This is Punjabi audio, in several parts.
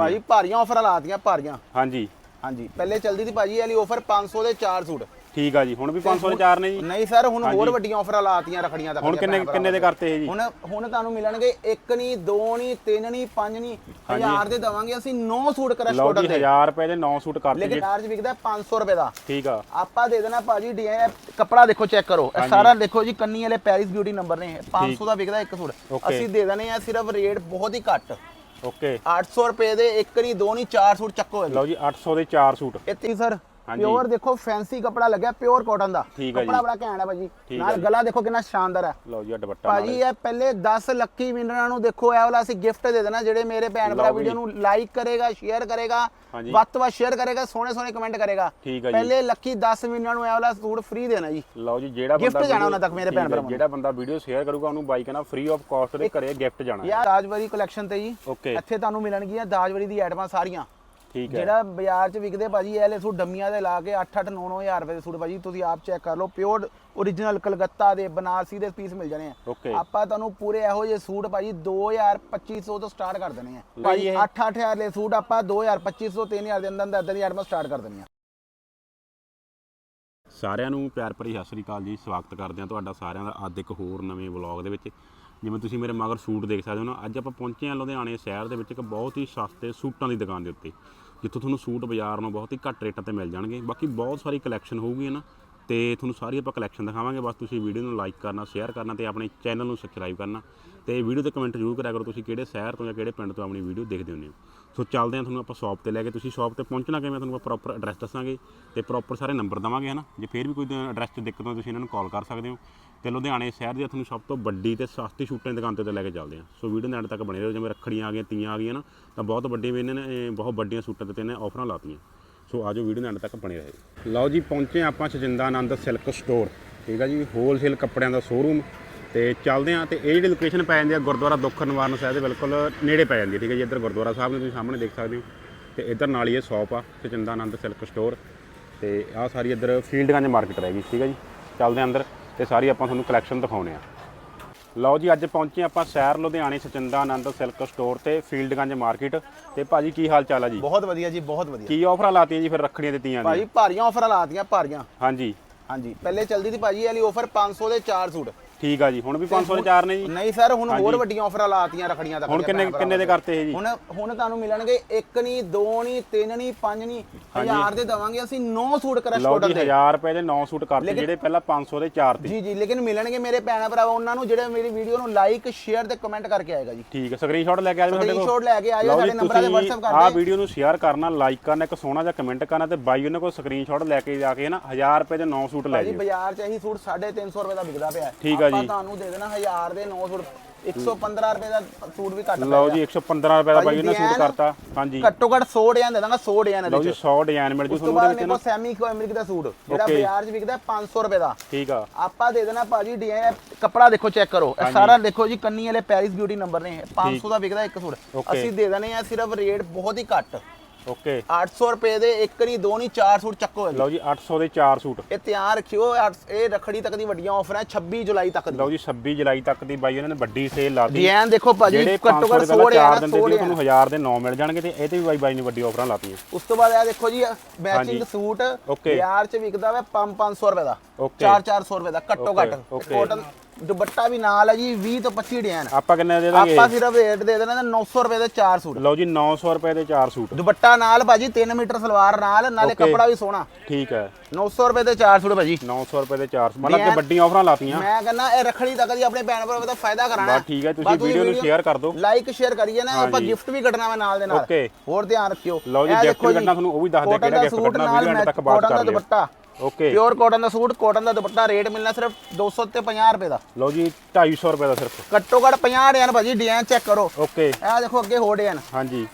ਭਾਜੀ ਭਾਰੀਆਂ ਆਫਰਾਂ ਲਾਤੀਆਂ ਭਾਰੀਆਂ। ਹਾਂਜੀ। ਹਾਂਜੀ ਪਹਿਲੇ ਚਲਦੀ ਸੀ ਭਾਜੀ ਇਹ ਵਾਲੀ ਆਫਰ 500 ਦੇ 4 ਸੂਟ। ਠੀਕ ਆ ਜੀ ਹੁਣ ਵੀ 500 ਦੇ ਚਾਰ ਨੇ ਜੀ? ਨਹੀਂ ਸਰ ਹੁਣ ਹੋਰ ਵੱਡੀਆਂ ਆਫਰਾਂ ਲਾਤੀਆਂ ਰਖੜੀਆਂ ਤੱਕ ਹੁਣ ਕਿੰਨੇ ਕਿੰਨੇ ਦੇ ਕਰਤੇ ਜੀ? ਹੁਣ ਹੁਣ ਤੁਹਾਨੂੰ ਮਿਲਣਗੇ ਇੱਕ ਨਹੀਂ ਦੋ ਨਹੀਂ ਤਿੰਨ ਨਹੀਂ ਪੰਜ ਨਹੀਂ ਹਜ਼ਾਰ ਦੇ ਦਵਾਂਗੇ ਅਸੀਂ 9 ਸੂਟ ਕਰਸ਼ ਜੀ ਦੇ 1000 ਰੁਪਏ ਦੇ 9 ਸੂਟ ਕਰਤੇ ਲੇਕਿਨ ਜੀ। ਚਾਰਜ ਵਿਕਦਾ ਹੈ 500 ਰੁਪਏ ਦਾ। ਠੀਕ ਆ। ਆਪਾਂ ਦੇ ਦੇਣਾ ਭਾਜੀ ਡੀ ਕੱਪੜਾ ਦੇਖੋ ਚੈੱਕ ਕਰੋ। ਇਹ ਸਾਰਾ ਦੇਖੋ ਜੀ ਕੰਨੀ ਵਾਲੇ ਪੈਰਿਸ ਬਿਊਟੀ ਨੰਬਰ ਨੇ ਇਹ। 500 ਦਾ ਵਿਕਦਾ ਇੱਕ ਸੂਟ. ਅਸੀਂ ਦੇ ਦੇਣੇ ਆ ਸਿਰਫ ਰੇਟ ਬਹੁਤ ਹੀ ਘੱਟ। ਓਕੇ। 800 ਰੁਪਏ ਦੇ ਇੱਕ ਨਹੀਂ ਦੋ ਨਹੀਂ ਚਾਰ ਸੂਟ ਚੱਕੋ ਲਓ ਜੀ 800 ਦੇ 4 ਸੂਟ। ਇੱਥੇ ਸਰ। ਪਿਓਰ ਦੇਖੋ ਫੈਂਸੀ ਕੱਪੜਾ ਲੱਗਿਆ ਪਿਓਰ ਕਾਟਨ ਦਾ। ਕੱਪੜਾ ਬੜਾ ਘੈਂਟ ਹੈ ਭਾਜੀ ਨਾਲ। ਗਲਾ ਦੇਖੋ ਕਿੰਨਾ ਸ਼ਾਨਦਾਰ ਹੈ ਲਓ ਜੀ ਦੁਪੱਟਾ ਭਾਜੀ ਇਹ ਪਹਿਲੇ 10 ਲੱਕੀ ਵਿਨਰਾਂ ਨੂੰ ਦੇਖੋ ਇਹ ਵਾਲਾ ਅਸੀਂ ਗਿਫਟ ਦੇ ਦੇਣਾ ਜਿਹੜੇ ਮੇਰੇ ਭੈਣ ਭਰਾ ਵੀਡੀਓ। ਨੂੰ ਲਾਈਕ ਕਰੇਗਾ ਸ਼ੇਅਰ ਕਰੇਗਾ। ਵੱਧ ਤੋਂ ਵੱਧ ਸ਼ੇਅਰ ਕਰੇਗਾ ਸੋਹਣੇ ਸੋਹਣੇ ਕਮੈਂਟ ਕਰੇਗਾ। ਪਹਿਲੇ ਲੱਕੀ 10 ਵਿਨਰਾਂ ਨੂੰ ਇਹ ਵਾਲਾ ਸੂਟ ਫ੍ਰੀ ਦੇਣਾ ਜੀ ਲਓ ਜੀ ਜਿਹੜਾ ਬੰਦਾ ਜਾਣਾ video- ਉਹਨਾਂ ਤੱਕ ਮੇਰੇ ਭੈਣ ਨੂੰ। ਜਿਹੜਾ ਬੰਦਾ ਵੀਡੀਓ ਸ਼ੇਅਰ ਕਰੂਗਾ ਉਹਨੂੰ ਬਾਈ ਕਹਿੰਦਾ ਫ੍ਰੀ ਆਫ ਕਾਸਟ ਦੇ ਘਰੇ ਗਿਫਟ ਜਾਣਾ। ਯਾਰ ਦਾਜਵਰੀ ਕਲੈਕਸ਼ਨ ਤੇ ਜੀ ਇੱਥੇ ਤੁਹਾਨੂੰ ਮਿਲਣਗੀਆਂ ਦਾਜਵਰੀ ਦੀ ਆਈਟਮਾਂ ਸਾਰੀਆਂ ਠੀਕ ਹੈ। ਜਿਹੜਾ ਬਾਜ਼ਾਰ 'ਚ ਵਿਕਦੇ ਭਾਜੀ ਇਹ ਲੈ ਸੂਟ ਡੰਮੀਆਂ ਦੇ ਲਾ ਕੇ 8-8 9-9000 ਰੁਪਏ ਦੇ ਸੂਟ ਭਾਜੀ ਤੁਸੀਂ ਆਪ ਚੈੱਕ ਕਰ ਲਓ। ਪਿਓਰ origignal ਕਲਕੱਤਾ ਦੇ ਬਨਾਰਸੀ ਦੇ ਪੀਸ ਮਿਲ ਜਾਣੇ ਆ। ਆਪਾਂ ਤੁਹਾਨੂੰ ਪੂਰੇ ਇਹੋ ਜਿਹੇ ਸੂਟ ਭਾਜੀ 2000 2500 ਤੋਂ ਸਟਾਰਟ ਕਰ ਦੇਣੇ ਆ। ਭਾਜੀ ਜੀ ਇਹ- 8-8000 ਦੇ ਸੂਟ ਆਪਾਂ 2000 2500 3000 ਦੇ ਅੰਦਰ ਅੰਦਰ ਇਦਾਂ ਦੀ ਆਈਟਮਾਂ ਸਟਾਰਟ ਕਰ ਦੇਣੀਆਂ ਸਾਰਿਆਂ ਨੂੰ ਪਿਆਰ ਭਰੀ ਸਤਿ ਸ੍ਰੀ ਅਕਾਲ ਜੀ ਸਵਾਗਤ ਕਰਦੇ ਹਾਂ ਤੁਹਾਡਾ ਸਾਰਿਆਂ ਦਾ ਅੱਜ ਇੱਕ ਹੋਰ ਨਵੇਂ ਵਲੌਗ ਦੇ ਵਿੱਚ। ਜਿਵੇਂ ਤੁਸੀਂ ਮੇਰੇ ਮਗਰ ਸੂਟ ਦੇਖ ਸਕਦੇ ਹੋ ਨਾ ਅੱਜ ਆਪਾਂ ਪਹੁੰਚੇ ਹਾਂ ਲੁਧਿਆਣੇ ਸ਼ਹਿਰ ਦੇ ਵਿੱਚ ਇੱਕ ਬਹੁਤ ਹੀ ਸਸਤੇ ਸੂਟਾਂ ਦੀ ਦੁਕਾਨ ਦੇ ਉੱਤੇ। ਜਿੱਥੋਂ ਤੁਹਾਨੂੰ ਸੂਟ ਬਾਜ਼ਾਰ ਨੂੰ ਬਹੁਤ ਹੀ ਘੱਟ ਰੇਟਾਂ ਤੇ ਮਿਲ ਜਾਣਗੇ। ਬਾਕੀ ਬਹੁਤ ਸਾਰੀ ਕਲੈਕਸ਼ਨ ਹੋਊਗੀ ਨਾ, ਤੇ ਤੁਹਾਨੂੰ ਸਾਰੀ ਆਪਾਂ ਕਲੈਕਸ਼ਨ ਦਿਖਾਵਾਂਗੇ। ਬਸ ਤੁਸੀਂ ਵੀਡੀਓ ਨੂੰ ਲਾਈਕ ਕਰਨਾ ਸ਼ੇਅਰ ਕਰਨਾ ਤੇ ਆਪਣੇ ਚੈਨਲ ਨੂੰ ਸਬਸਕ੍ਰਾਈਬ ਕਰਨਾ। ਤੇ ਵੀਡੀਓ ਤੇ ਕਮੈਂਟ ਜ਼ਰੂਰ ਕਰਿਆ ਕਰੋ ਤੁਸੀਂ ਕਿਹੜੇ ਸ਼ਹਿਰ ਤੋਂ ਜਾਂ ਕਿਹੜੇ ਪਿੰਡ ਤੋਂ ਆਪਣੀ ਵੀਡੀਓ ਦੇਖਦੇ ਹੁੰਦੇ ਹੋ। ਸੋ ਚੱਲਦੇ ਹਾਂ ਤੁਹਾਨੂੰ ਆਪਾਂ ਸ਼ਾਪ ਤੇ ਲੈ ਕੇ। ਤੁਸੀਂ ਸ਼ਾਪ ਤੇ ਪਹੁੰਚਣਾ ਕਿਵੇਂ ਤੁਹਾਨੂੰ ਆਪਾਂ ਪ੍ਰੋਪਰ ਐਡਰੈਸ ਦੱਸਾਂਗੇ ਤੇ ਪ੍ਰੋਪਰ ਸਾਰੇ ਨੰਬਰ ਦਵਾਂਗੇ, ਹਨਾ? ਜੇ ਫੇਰ ਵੀ ਕੋਈ ਐਡਰੈਸ 'ਚ ਦਿੱਕਤ ਹੋਵੇ ਤੁਸੀਂ ਇਹਨਾਂ ਨੂੰ ਕਾਲ ਕਰ ਸਕਦੇ ਹੋ। ਤੇ ਲੁਧਿਆਣੇ ਸ਼ਹਿਰ ਦੀ ਤੁਹਾਨੂੰ ਸਭ ਤੋਂ ਵੱਡੀ ਤੇ ਸਸਤੀ ਸ਼ੂਟਾਂ ਦੀ ਦੁਕਾਨ ਤੇ ਲੈ ਕੇ ਚੱਲਦੇ ਹਾਂ। ਸੋ ਵੀਡੀਓ ਦੇ ਐਂਡ ਤੱਕ ਬਣੇ ਰਹੋ, ਜਿਵੇਂ ਰੱਖੜੀਆਂ ਆ ਗਈਆਂ, ਤੀਆਂ ਆ ਗਈਆਂ ਨਾ ਤਾਂ ਬਹੁਤ ਵੱਡੀ ਵੀ ਇਹਨਾਂ ਨੇ ਬਹੁਤ ਵੱਡੀਆਂ ਸ਼ੂਟਾਂ ਤੇ ਇਹਨੇ ਆਫਰਾਂ ਲਾਤੀਆਂ। ਸੋ ਆਜੋ ਵੀਡੀਓ ਦੇ ਐਂਡ ਤੱਕ ਬਣੇ ਰਹੇ। ਲਓ ਜੀ, ਪਹੁੰਚੇ ਆਪਾਂ ਸ਼ਜਿੰਦਾ ਆਨੰਦ ਸਿਲਕ ਸਟੋਰ ਠੀਕ ਆ ਜੀ ਹੋਲਸੇਲ ਕੱਪੜਿਆਂ ਦਾ ਸ਼ੋਰੂਮ ਤੇ ਚੱਲਦੇ ਆ ਤੇ ਇਹ ਜਿਹੜੀ ਲੋਕੇਸ਼ਨ ਪੈ ਜਾਂਦੀ ਆ ਗੁਰਦੁਆਰਾ ਦੁੱਖ ਨਿਵਾਰਨ ਸਾਹਿਬ ਦੇ ਬਿਲਕੁਲ ਨੇੜੇ ਪੈ ਜਾਂਦੀ ਠੀਕ ਹੈ ਜੀ ਇੱਧਰ ਗੁਰਦੁਆਰਾ ਸਾਹਿਬ ਨੇ ਤੁਸੀਂ ਸਾਹਮਣੇ ਦੇਖ ਸਕਦੇ ਹੋ। ਤੇ ਇੱਧਰ ਨਾਲ ਹੀ ਇਹ ਸ਼ਾਪ ਆ ਸ਼ਜਿੰਦਾ ਆਨੰਦ ਸਿਲਕ ਸਟੋਰ ਤੇ ਆਹ ਸਾਰੀ ਇੱਧਰ ਫੀਲਡਗੰਜ ਮਾਰਕੀਟ ਰਹੇਗੀ ਠੀਕ ਹੈ ਜੀ। ਚੱਲਦੇ ਆ ਅੰਦਰ ਤੇ ਸਾਰੀ ਆਪਾਂ ਤੁਹਾਨੂੰ ਕਲੈਕਸ਼ਨ ਦਿਖਾਉਣੇ ਆ ਲਓ ਜੀ ਅੱਜ ਪਹੁੰਚੇ ਆਪਾਂ ਸ਼ਹਿਰ ਲੁਧਿਆਣੇ ਸਚਿੰਦਾ ਆਨੰਦ ਸਿਲਕ ਸਟੋਰ ਤੇ ਫੀਲਡਗੰਜ ਮਾਰਕੀਟ ਤੇ ਭਾਜੀ ਕੀ ਹਾਲ ਚਾਲ ਆ ਜੀ? ਬਹੁਤ ਵਧੀਆ ਜੀ ਬਹੁਤ ਵਧੀਆ। ਕੀ ਆਫਰਾਂ ਲਾਤੀਆਂ ਜੀ ਫਿਰ ਰੱਖੜੀਆਂ ਦਿੱਤੀਆਂ ਭਾਜੀ ਜੀ ਭਾਰੀਆਂ ਆਫਰਾਂ ਲਾਤੀਆਂ ਭਾਰੀਆਂ। ਹਾਂਜੀ। ਹਾਂਜੀ ਪਹਿਲੇ ਚਲਦੀ ਸੀ ਭਾਜੀ ਇਹ ਵਾਲੀ ਆਫਰ 500 ਦੇ 4 ਸੂਟ। ਠੀਕ ਆ ਜੀ ਹੁਣ ਵੀ 500 ਦੇ ਚਾਰ ਨੇ ਜੀ। ਨਹੀਂ ਸਰ ਹੁਣ ਹੋਰ ਵੱਡੀਆਂ ਆਫਰਾਂ ਲਾਤੀਆਂ ਰਖੜੀਆਂ ਤੱਕ ਹੁਣ ਕਿੰਨੇ ਕਿੰਨੇ ਦੇ ਕਰਤੇ ਇਹ ਜੀ? ਹੁਣ ਹੁਣ ਤੁਹਾਨੂੰ ਮਿਲਣਗੇ ਇੱਕ ਨਹੀਂ ਦੋ ਨਹੀਂ ਤਿੰਨ ਨਹੀਂ ਪੰਜ ਨਹੀਂ ਹਜ਼ਾਰ ਦੇ ਦਵਾਂਗੇ ਅਸੀਂ 9 ਸੂਟ ਕਰਸ਼ ਜੀ ਦੇ। 1000 ਰੁਪਏ ਦੇ 9 ਸੂਟ ਕਰਤੇ ਜਿਹੜੇ ਪਹਿਲਾਂ 500 ਦੇ ਚਾਰ ਤੇ। ਜੀ ਜੀ ਲੇਕਿਨ ਮਿਲਣਗੇ ਮੇਰੇ ਭੈਣਾ ਭਰਾ ਉਹਨਾਂ ਨੂੰ ਜਿਹੜੇ ਮੇਰੀ ਵੀਡੀਓ ਨੂੰ ਲਾਈਕ ਸ਼ੇਅਰ ਤੇ ਕਮੈਂਟ ਕਰਕੇ ਆਏਗਾ ਜੀ। ਠੀਕ ਹੈ ਸਕਰੀਨਸ਼ਾਟ ਲੈ ਕੇ ਆ ਜਾਓ ਸਾਡੇ ਕੋਲ। ਸਕਰੀਨਸ਼ਾਟ ਲੈ ਕੇ ਆ ਲਓ ਸਾਡੇ ਜੀ ਨੰਬਰਾਂ ਤੇ WhatsApp ਕਰ ਆਹ ਦਿਓ ਵੀਡੀਓ ਨੂੰ ਸ਼ੇਅਰ ਕਰਨਾ ਲਾਈਕ ਕਰਨਾ ਇੱਕ ਸੋਹਣਾ ਜਿਹਾ ਕਮੈਂਟ ਕਰਨਾ ਤੇ ਬਾਈ ਉਹਨਾਂ ਕੋਲ ਸਕਰੀਨਸ਼ਾਟ ਲੈ ਕੇ ਜਾ ਕੇ ਨਾ 1000 ਰੁਪਏ ਦੇ 9 ਸੂਟ ਲੈ ਜਿਓ। ਬਾਜ਼ਾਰ 'ਚ ਇਹੀ ਸੂਟ 350 ਰੁਪਏ ਦਾ ਵਿਕਦਾ ਪਿਆ। ਠੀਕ ਆ ਆਪਾਂ। ਤੁਹਾਨੂੰ ਦੇ ਦੇਣਾ 1000 ਦੇ 9 ਸੂਟ 115 ਰੁਪਏ ਦਾ ਸੂਟ ਵੀ ਘੱਟ ਲਓ ਜੀ 115 ਰੁਪਏ ਦਾ ਬਾਈ ਭਾਜੀ ਸੂਟ ਕਰਤਾ। ਹਾਂਜੀ। ਘੱਟੋ ਘੱਟ 100 ਡਿਜ਼ਾਈਨ ਦੇ ਦਾਂਗਾ 100 ਡਿਜ਼ਾਈਨ ਲਓ ਇਹਦੇ ਜੀ ਚ। 100 ਡਿਜ਼ਾਈਨ ਮਿਲ ਜੂ ਤੁਹਾਨੂੰ ਮੇਰੇ ਵਿੱਚ ਕੋਲ ਸੈਮੀ ਅਮਰੀਕ ਦਾ ਸੂਟ ਜਿਹੜਾ। ਬਾਜ਼ਾਰ 'ਚ ਵਿਕਦਾ 500 ਰੁਪਏ ਦਾ। ਠੀਕ ਆ। ਆਪਾਂ ਦੇ ਦੇਣਾ ਭਾਜੀ ਡਿਜ਼ਾਈਨ ਕੱਪੜਾ ਦੇਖੋ ਚੈੱਕ ਕਰੋ। ਇਹ ਸਾਰਾ ਦੇਖੋ ਜੀ ਕੰਨੀ ਵਾਲੇ ਪੈਰਿਸ ਬਿਊਟੀ ਨੰਬਰ ਨੇ ਇਹ। 500 ਦਾ ਵਿਕਦਾ ਇੱਕ ਸੂਟ। ਅਸੀਂ ਦੇ ਦੇਣੇ ਆ ਸਿਰਫ ਰੇਟ ਬਹੁਤ ਹੀ ਘੱਟ। ਓਕੇ 800 ਰੁਪਏ ਦੇ ਇੱਕ ਨਹੀਂ ਦੋ ਨਹੀਂ ਚਾਰ ਸੂਟ ਚੱਕੋ। ਲਓ ਜੀ 800 ਦੇ 4 ਸੂਟ ਇਹ ਤਿਆਰ ਰੱਖਿਓ ਇਹ ਰਖੜੀ ਤੱਕ ਦੀ ਵੱਡੀਆਂ ਆਫਰ ਹੈ 26 ਜੁਲਾਈ ਤੱਕ ਦੀ ਲਓ ਜੀ 26 ਜੁਲਾਈ ਤੱਕ ਦੀ ਬਾਈ ਉਹਨਾਂ ਨੇ ਵੱਡੀ ਸੇਲ ਲਾਤੀ ਡਿਜ਼ਾਈਨ ਦੇਖੋ ਭਾਜੀ ਘੱਟੋ 500 ਘੱਟ ਦੇ 100 ਪਹਿਲਾਂ ਚਾਰ ਡਿਜ਼ਾਈਨ ਦਿੰਦੇ ਸੀ ਉਹ ਤੁਹਾਨੂੰ 1000 ਦੇ 9 ਮਿਲ ਜਾਣਗੇ ਤੇ ਇਹ ਤੇ ਵੀ ਬਾਈ ਬਾਈ ਨੇ ਵੱਡੀ ਆਫਰਾਂ ਲਾਤੀਆਂ ਉਸ ਤੋਂ ਬਾਅਦ ਇਹ ਦੇਖੋ ਜੀ ਮੈਚਿੰਗ। ਸੂਟ। ਬਾਜ਼ਾਰ 'ਚ ਵਿਕਦਾ ਵਾ 5-500 ਰੁਪਏ ਦਾ Okay। 4-400 ਰੁਪਏ ਦਾ ਘੱਟੋ ਘੱਟ। ਕਾਟਨ ਦੁਪੱਟਾ ਵੀ ਨਾਲ ਹੈ ਜੀ 20 ਤੋਂ 25 ਡਿਜ਼ਾਈਨ। ਆਪਾਂ ਕਿੰਨੇ ਦੇ ਦਾਂਗੇ ਆਪਾਂ ਸਿਰਫ ਰੇਟ ਦੇ ਦੇਣਾ 900 ਰੁਪਏ ਦੇ 4 ਸੂਟ। ਲਓ ਜੀ 900 ਰੁਪਏ ਦੇ 4 ਸੂਟ। ਦੁਪੱਟਾ ਨਾਲ ਭਾਜੀ 3 ਮੀਟਰ ਸਲਵਾਰ ਨਾਲ ਨਾਲੇ। ਕੱਪੜਾ ਵੀ ਸੋਹਣਾ। ਠੀਕ ਹੈ। 900 ਰੁਪਏ ਦੇ 4 ਸੂਟ ਭਾਜੀ। 900 ਰੁਪਏ ਦੇ 4 ਮਤਲਬ ਕਿ ਵੱਡੀਆਂ ਆਫਰਾਂ ਲਾਤੀਆਂ। ਮੈਂ ਕਹਿੰਦਾ ਇਹ ਰੱਖੜੀ ਤੱਕ ਦੀ ਆਪਣੇ ਭੈਣ ਭਰਾਵਾਂ ਦਾ ਫਾਇਦਾ ਕਰਾਣਾ ਬਸ ਠੀਕ ਹੈ ਤੁਸੀਂ ਵੀਡੀਓ ਨੂੰ ਸ਼ੇਅਰ ਕਰ ਦਿਓ। ਲਾਈਕ ਸ਼ੇਅਰ ਕਰੀਏ ਨਾ ਆਪਾਂ। ਗਿਫਟ ਵੀ ਕੱਢਣਾ ਵਾ ਨਾਲ ਦੇ ਨਾਲ। Okay। ਹੋਰ ਧਿਆਨ ਰੱਖਿਓ। ਲਓ ਜੀ, ਵੀ ਕੱਢਣਾ ਤੁਹਾਨੂੰ ਉਹ ਵੀ ਦੱਸ ਕਿਹੜਾ ਦਾ gift ਸੂਟ ਕੱਢਣਾ, match- ਤੱਕ cotton ਕਰ ਲਿਓ। ਓਕੇ ਪਿਓਰ ਕਾਟਨ ਦਾ ਸੂਟ ਕਾਟਨ ਦਾ ਦੁਪੱਟਾ ਰੇਟ ਮਿਲਣਾ ਸਿਰਫ 200 ਤੇ 50 ਰੁਪਏ ਦਾ। ਲਓ ਜੀ 250 ਰੁਪਏ ਦਾ ਸਿਰਫ। ਘੱਟੋ ਘੱਟ 50 ਡਿਜ਼ਾਈਨ ਭਾਜੀ ਡਿਜ਼ਾਈਨ ਚੈੱਕ ਕਰੋ। ਓਕੇ ਇਹ ਦੇਖੋ ਅੱਗੇ ਹੋਰ ਡਿਜ਼ਾਈਨ ਹਾਂਜੀ।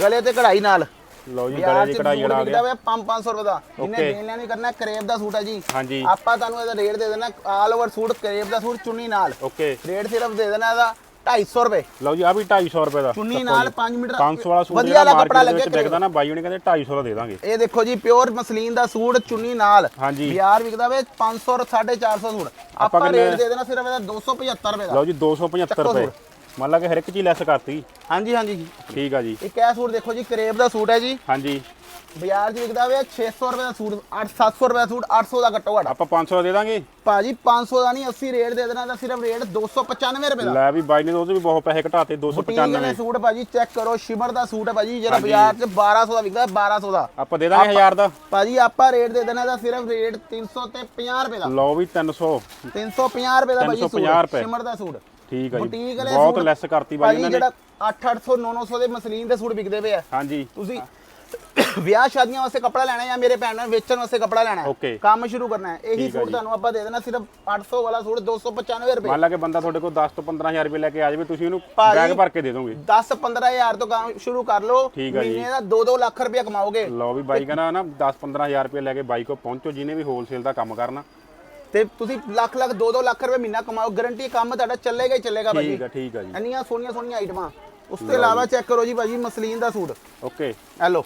ਗਲੇ ਤੇ ਕਢਾਈ ਨਾਲ। ਲਓ ਜੀ ਗਲੇ ਦੀ ਕਢਾਈ ਜਿਹੜਾ ਆ ਗਿਆ। ਗਿਆ 5-500 ਰੁਪਏ ਦਾ। ਇਹਨੇ Okay। ਦੇਣ ਲੈਣੀ ਕਰਨਾ ਕਰੇਬ ਦਾ ਸੂਟ ਹੈ ਜੀ। ਹਾਂਜੀ। ਆਪਾਂ ਤੁਹਾਨੂੰ ਇਹਦਾ ਰੇਟ ਦੇ ਦੇਣਾ ਆਲ ਓਵਰ ਸੂਟ ਕਰੇਬ ਦਾ ਸੂਟ ਚੁੰਨੀ ਨਾਲ। ਓਕੇ ਰੇਟ ਸਿਰਫ ਦੇ ਦੇਣਾ ਇਹਦਾ। 250 ਰੁਪਏ। ਲਓ ਜੀ ਆ ਵੀ 250 ਰੁਪਏ ਦਾ ਚੁੰਨੀ ਨਾਲ 5 ਮੀਟਰ 500 ਵਾਲਾ ਸੂਟ ਵਧੀਆ ਵਾਲਾ ਕੱਪੜਾ ਵਿੱਚ ਵਿਕਦਾ ਨਾ ਬਾਈ ਉਹਨੇ ਕਹਿੰਦੇ 250 ਦਾ ਦੇ ਦਾਂਗੇ। ਇਹ ਦੇਖੋ ਜੀ ਪਿਓਰ ਮਸਲੀਨ ਦਾ ਸੂਟ ਚੁੰਨੀ ਨਾਲ। ਹਾਂਜੀ। ਬਾਜ਼ਾਰ ਵਿਕਦਾ ਵੇ 500 450 ਸੂਟ। ਆਪਾਂ ਰੇਟ ਦੇ ਦੇਣਾ ਸਿਰਫ ਇਹਦਾ 275 ਰੁਪਏ ਦਾ। ਲਓ ਜੀ 275 ਚੱਕੋ ਰੁਪਏ। ਮੰਨ ਲਾ ਕਿ ਹਰ ਇੱਕ ਚੀਜ਼ ਲੈਸ ਕਰਤੀ। ਹਾਂਜੀ ਹਾਂਜੀ। ਠੀਕ ਆ ਜੀ। ਇੱਕ ਇਹ ਸੂਟ ਦੇਖੋ ਜੀ ਕਰੇਬ ਦਾ ਸੂਟ ਹੈ ਜੀ। ਹਾਂਜੀ। ਬਾਜ਼ਾਰ 'ਚ ਵਿਕਦਾ ਵੇ 600 ਰੁਪਏ ਦਾ ਸੂਟ 8 700 ਰੁਪਏ ਦਾ ਸੂਟ 800 ਦਾ ਘੱਟੋ ਘੱਟ। ਆਪਾਂ 500 ਦੇ ਦਾਂਗੇ। ਭਾਜੀ 500 ਦਾ ਨਹੀਂ 80 ਰੇਟ ਦੇ ਦੇਣਾ ਤਾਂ ਸਿਰਫ ਰੇਟ 295 ਰੁਪਏ ਦਾ। ਲੈ ਵੀ ਬਾਈ ਨੇ ਉਹਦੇ ਵੀ ਬਹੁਤ ਪੈਸੇ ਘਟਾਤੇ ਬੁਟੀਕ ਵਾਲੇ 295 ਸੂਟ ਭਾਜੀ ਚੈੱਕ ਕਰੋ ਸ਼ਿਮਰ ਦਾ ਸੂਟ ਹੈ ਭਾਜੀ ਜਿਹੜਾ। ਬਾਜ਼ਾਰ 'ਚ 1200 ਦਾ ਵਿਕਦਾ 1200 ਦਾ। ਆਪਾਂ ਦੇ ਦਾਂਗੇ 1000 ਦਾ। ਭਾਜੀ ਆਪਾਂ ਰੇਟ ਦੇ ਦੇਣਾ ਤਾਂ ਸਿਰਫ ਰੇਟ 300 ਤੇ 50 ਰੁਪਏ ਦਾ। ਲਓ ਵੀ 300 350 ਰੁਪਏ ਦਾ ਭਾਜੀ 350 ਸੂਟ। ਸ਼ਿਮਰ ਦਾ ਸੂਟ। ਠੀਕ ਆ ਜੀ। ਬਹੁਤ ਲੈਸ ਕਰਤੀ ਭਾਜੀ ਇਹਨਾਂ ਨੇ। ਜਿਹੜਾ 8-800 900 ਦੇ ਮਸਲੀਨ ਦੇ ਸੂਟ ਵਿਕਦੇ ਪਏ ਆ। ਹਾਂਜੀ। ਤੁਸੀਂ ਵਿਆਹ ਸ਼ਾਦੀਆਂ ਵਾਸਤੇ ਕੱਪੜਾ ਲੈਣਾ ਜਾਂ ਮੇਰੇ ਭੈਣ ਨਾਲ ਵੇਚਣ ਵਾਸਤੇ ਕੱਪੜਾ ਲੈਣਾ ਹੈ Okay. ਕੰਮ ਸ਼ੁਰੂ ਕਰਨਾ ਹੈ। ਇਹੀ ਠੀਕ ਸੂਟ ਜੀ। ਤੁਹਾਨੂੰ ਆਪਾਂ ਦੇ ਦੇਣਾ ਸਿਰਫ 800 ਵਾਲਾ ਸੂਟ 295 ਰੁਪਏ। ਮੰਨ ਲਾ ਕਿ ਬੰਦਾ ਤੁਹਾਡੇ ਕੋਲ 10 ਤੋਂ 15000 ਰੁਪਏ ਲੈ ਕੇ ਆ ਜਾਵੇ ਤੁਸੀਂ ਉਹਨੂੰ ਭਾਜੀ, ਬੈਗ ਭਰ ਕੇ ਦੇ ਦੋਗੇ। 10 15000 ਤੋਂ ਕੰਮ ਸ਼ੁਰੂ ਕਰ ਲਓ ਠੀਕ ਆ ਜੀ। ਮਹੀਨੇ ਦਾ 2-2 ਲੱਖ ਰੁਪਏ ਕਮਾਓਗੇ। ਲਓ ਵੀ ਬਾਈ ਕਹਿੰਦਾ ਨਾ 10 15000 ਰੁਪਏ ਲੈ ਕੇ ਬਾਈ ਕੋ ਪਹੁੰਚੋ ਜਿਹਨੇ ਵੀ ਹੋਲਸੇਲ ਦਾ ਕੰਮ ਕਰਨਾ। ਤੇ ਤੁਸੀਂ ਲੱਖ ਲੱਖ 2-2 ਲੱਖ ਰੁਪਏ ਮਹੀਨਾ ਕਮਾਓ ਗਾਰੰਟੀ ਕੰਮ ਤੁਹਾਡਾ ਚੱਲੇਗਾ ਹੀ ਚੱਲੇਗਾ ਭਾਜੀ ਠੀਕ ਆ ਠੀਕ ਆ ਜੀ। ਇੰਨੀਆਂ ਸੋਹਣੀਆਂ ਸੋਹਣੀਆਂ ਆਈਟਮਾਂ ਉਸ ਤੋਂ ਇਲਾਵਾ ਚੈੱਕ ਕਰੋ ਜੀ ਭਾਜੀ ਮਸਲੀਨ ਦਾ ਸੂਟ। ਓਕੇ ਇਹ ਲਓ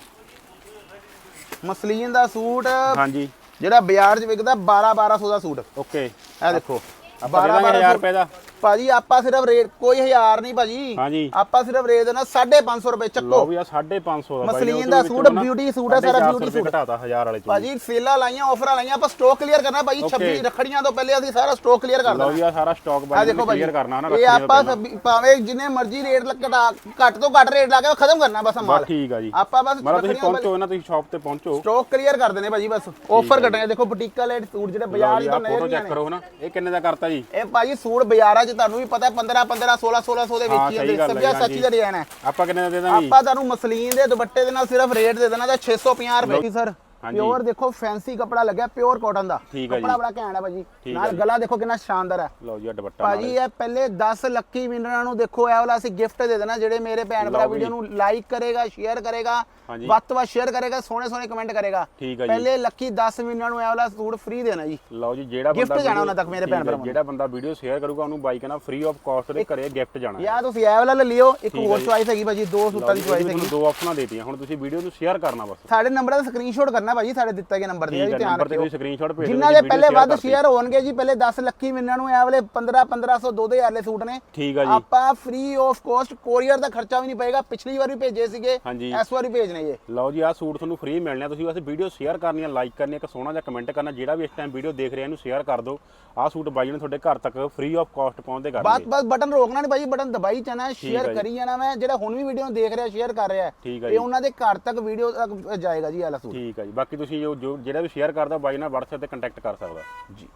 ਮਸਲੀਨ ਦਾ ਸੂਟ ਹਾਂਜੀ। ਜਿਹੜਾ ਬਾਜ਼ਾਰ 'ਚ ਵਿਕਦਾ 12 1200 ਦਾ ਸੂਟ। ਓਕੇ। ਇਹ ਦੇਖੋ। ਆਪਾਂ ਦੇ ਦਾਂਗੇ 1000 ਰੁਪਏ ਦਾ। ਭਾਜੀ ਆਪਾਂ ਸਿਰਫ ਰੇਟ ਕੋਈ ਹਜ਼ਾਰ ਨਹੀਂ ਭਾਜੀ। ਆਪਾਂ ਸਿਰਫ ਰੇਟ ਦੇਣਾ 550 ਰੁਪਏ ਚੱਕੋ। ਲਓ ਵੀ ਆ 550 ਦਾ ਮਸਲੀਨ ਦਾ ਸੂਟ, beauty ਸੂਟ ਹੈ, ਸਾਰਾ 450 beauty ਰੁਪਏ ਸੂਟ। ਘਟਾਤਾ 1000 ਵਾਲੇ ਚ। ਭਾਜੀ ਸੇਲਾਂ ਲਾਈਆਂ ਆਫਰਾਂ ਲਾਈਆਂ ਆਪਾਂ ਸਟਾਕ ਕਲੀਅਰ ਕਰਨਾ ਭਾਜੀ Okay. 26 ਰੱਖੜੀਆਂ ਤੋਂ ਪਹਿਲੇ ਅਸੀਂ ਸਾਰਾ ਸਟਾਕ ਕਲੀਅਰ ਕਰ ਲਓ ਵੀ ਆ ਸਾਰਾ ਸਟਾਕ ਭਾਜੀ ਕਲੀਅਰ ਕਰਨਾ ਨਾ ਇਹ ਆਪਾਂ ਭਾਵੇਂ ਜਿੰਨੇ ਮਰਜ਼ੀ ਰੇਟ ਘਟਾ ਘੱਟ ਤੋਂ ਘੱਟ ਰੇਟ ਲਾ ਕੇ ਖਤਮ ਕਰਨਾ ਬਸ ਮਾਲ। ਠੀਕ ਆ ਜੀ। ਆਪਾਂ ਬਸ ਮਤਲਬ ਤੁਸੀਂ ਪਹੁੰਚੋ ਨਾ ਤੁਸੀਂ ਸ਼ਾਪ ਤੇ ਪਹੁੰਚੋ। ਸਟਾਕ ਕਲੀਅਰ ਕਰ ਦੇਣੇ ਭਾਜੀ ਬਸ। ਆਫਰ ਘਟਣੇ ਦੇਖੋ ਬੁਟੀਕ ਵਾਲੇ ਸੂਟ ਜਿਹੜੇ ਬਾਜ਼ਾਰ ਆ ਤੋਂ ਫੋਟੋ ਨਜ਼ਰ ਚੈੱਕ ਨਹੀਂ ਕਰੋ ਨਾ ਇਹ ਕਿੰਨੇ ਦਾ ਕਰਤਾ ਜੀ? ਇਹ ਭਾਜੀ ਸੂਟ ਬਾਜ਼ਾਰਾਂ 'ਚ ਤੁਹਾਨੂੰ ਵੀ ਪਤਾ 15 15 16 1600 ਦੇ ਵਿੱਚ ਹੀ ਸਭਿਆ ਹਾਂਜੀ। ਸੱਚੀ ਦਾ ਡਿਜ਼ਾਈਨ ਹੈ ਆਪਾਂ ਕਿੰਨੇ ਦਾ ਦੇ ਦਾਂਗੇ ਆਪਾਂ ਤੁਹਾਨੂੰ ਮਸਲੀਨ ਦੇ ਦੁਪੱਟੇ ਦੇ ਨਾਲ ਸਿਰਫ ਰੇਟ ਦੇ ਦੇਣਾ ਤਾਂ 650 ਰੁਪਏ ਸਰ। ਪਿਓਰ ਦੇਖੋ ਫੈਂਸੀ ਕਪੜਾ ਲੱਗਿਆ ਪਿਓਰ ਕਾਟਨ ਦਾ। ਕਪੜਾ ਬੜਾ ਘੈਂਟ ਹੈ ਭਾਜੀ ਨਾਲ। ਗਲਾ ਦੇਖੋ ਕਿੰਨਾ ਸ਼ਾਨਦਾਰ ਹੈ ਲਓ ਜੀ ਦੁਪੱਟਾ ਭਾਜੀ ਇਹ ਪਹਿਲੇ 10 ਲੱਕੀ ਵਿਨਰਾਂ ਨੂੰ ਦੇਖੋ ਇਹ ਵਾਲਾ ਅਸੀਂ ਗਿਫਟ ਦੇ ਦੇਣਾ ਜਿਹੜੇ ਮੇਰੇ ਭੈਣ ਭਰਾ ਵੀਡੀਓ। ਨੂੰ ਲਾਈਕ ਕਰੇਗਾ ਸ਼ੇਅਰ ਕਰੇਗਾ ਹਾਂਜੀ। ਵੱਧ ਤੋਂ ਵੱਧ ਸ਼ੇਅਰ ਕਰੇਗਾ ਸੋਹਣੇ ਸੋਹਣੇ ਕਮੈਂਟ ਕਰੇਗਾ। ਪਹਿਲੇ ਲੱਕੀ 10 ਵਿਨਰਾਂ ਨੂੰ ਇਹ ਵਾਲਾ ਸੂਟ ਫ੍ਰੀ ਦੇਣਾ ਜੀ ਲਓ ਜੀ ਜਿਹੜਾ ਬੰਦਾ ਜਾਣਾ video- ਉਹਨਾਂ ਤੱਕ ਮੇਰੇ ਭੈਣ ਨੂੰ। ਜਿਹੜਾ ਬੰਦਾ ਵੀਡੀਓ ਸ਼ੇਅਰ ਕਰੂਗਾ ਉਹਨੂੰ ਬਾਈ ਕਹਿੰਦਾ ਫ੍ਰੀ ਆਫ ਕਾਸਟ ਦੇ ਘਰੇ ਗਿਫਟ ਜਾਣਾ ਜਾਂ ਤੁਸੀਂ ਇਹ ਵਾਲਾ ਲੈ ਲਿਓ ਇੱਕ ਹੋਰ। ਚੁਆਇਸ ਹੈਗੀ ਭਾਜੀ ਦੋ ਸੂਟਾਂ ਦੀ ਚੁਆਇਸ ਹੈਗੀ ਦੋ ਆਪਸ਼ਨਾਂ ਦੇਤੀਆਂ ਹੁਣ ਤੁਸੀਂ ਵੀਡੀਓ ਨੂੰ ਸ਼ੇਅਰ ਕਰਨਾ ਬਸ ਸਾਡੇ ਨੰਬਰ ਦਾ ਸਕਰੀਨਸ਼ਾਟ ਕਰਨਾ ਭਾਜੀ ਸਾਡੇ ਦਿੱਤੇ ਗਏ ਨੰਬਰ ਦੇ ਠੀਕ ਹੈ ਧਿਆਨ ਨੰਬਰ ਤੇ ਰੱਖਿਓ। ਤੁਸੀਂ ਸਕਰੀਨਸ਼ਾਟ ਭੇਜ ਦਿਓ ਜਿਨ੍ਹਾਂ ਜੀ, ਦੇ ਪਹਿਲੇ ਵੱਧ। ਸ਼ੇਅਰ ਹੋਣਗੇ ਜੀ ਪਹਿਲੇ 10 ਲੱਖੀ ਮਿੰਨਾਂ ਨੂੰ ਇਹ ਵਾਲੇ 15 1500 2000 ਵਾਲੇ ਸੂਟ ਨੇ। ਠੀਕ ਆ ਜੀ। ਆਪਾਂ ਫ੍ਰੀ ਆਫ ਕੋਸਟ ਕੋਰੀਅਰ ਦਾ ਖਰਚਾ ਵੀ ਨਹੀਂ ਪਏਗਾ ਪਿਛਲੀ ਵਾਰ ਵੀ ਭੇਜੇ ਸੀਗੇ ਹਾਂਜੀ। ਇਸ ਵਾਰ ਵੀ ਭੇਜਣੇ ਜੇ। ਲਓ ਜੀ ਆਹ ਸੂਟ ਤੁਹਾਨੂੰ ਫ੍ਰੀ ਮਿਲਣਾ ਤੁਸੀਂ ਬਸ ਵੀਡੀਓ ਸ਼ੇਅਰ ਕਰਨੀ ਹੈ ਲਾਈਕ ਕਰਨੀ ਹੈ ਇੱਕ ਸੋਹਣਾ ਜਿਹਾ ਕਮੈਂਟ ਕਰਨਾ ਜਿਹੜਾ ਵੀ ਇਸ ਟਾਈਮ ਵੀਡੀਓ ਦੇਖ ਰਿਹਾ ਇਹਨੂੰ ਸ਼ੇਅਰ ਕਰ ਦਿਓ। ਆਹ ਸੂਟ ਬਾਈ ਨੇ ਤੁਹਾਡੇ ਘਰ ਤੱਕ ਫ੍ਰੀ ਆਫ ਕਾਸਟ ਪਹੁੰਚਦੇ ਬਾਤ ਕਰਨਗੇ। ਬਸ ਬਟਨ ਰੋਕਣਾ ਨਹੀਂ ਭਾਜੀ ਬਟਨ ਦਬਾਈ ਜਾਣਾ ਸ਼ੇਅਰ। ਕਰੀ ਜਾਣਾ ਮੈਂ ਜਿਹੜਾ ਹੁਣ ਵੀ ਵੀਡੀਓ ਦੇਖ ਰਿਹਾ ਸ਼ੇਅਰ ਕਰ ਰਿਹਾ। ਠੀਕ ਇਹ ਜੀ। ਉਹਨਾਂ ਦੇ ਘਰ ਤੱਕ ਵੀਡੀਓ ਤੱਕ ਜਾਏਗਾ ਜੀ ਇਹ ਵਾਲਾ ਸੂਟ। ਠੀਕ ਹੈ ਜੀ। ਬਾਕੀ ਤੁਸੀਂ ਜੋ ਜੋ ਜਿਹੜਾ ਵੀ ਸ਼ੇਅਰ ਕਰਦਾ ਬਾਈ ਨਾਲ WhatsApp ਤੇ ਕੰਟੈਕਟ ਕਰ ਸਕਦਾ। ਜੀ।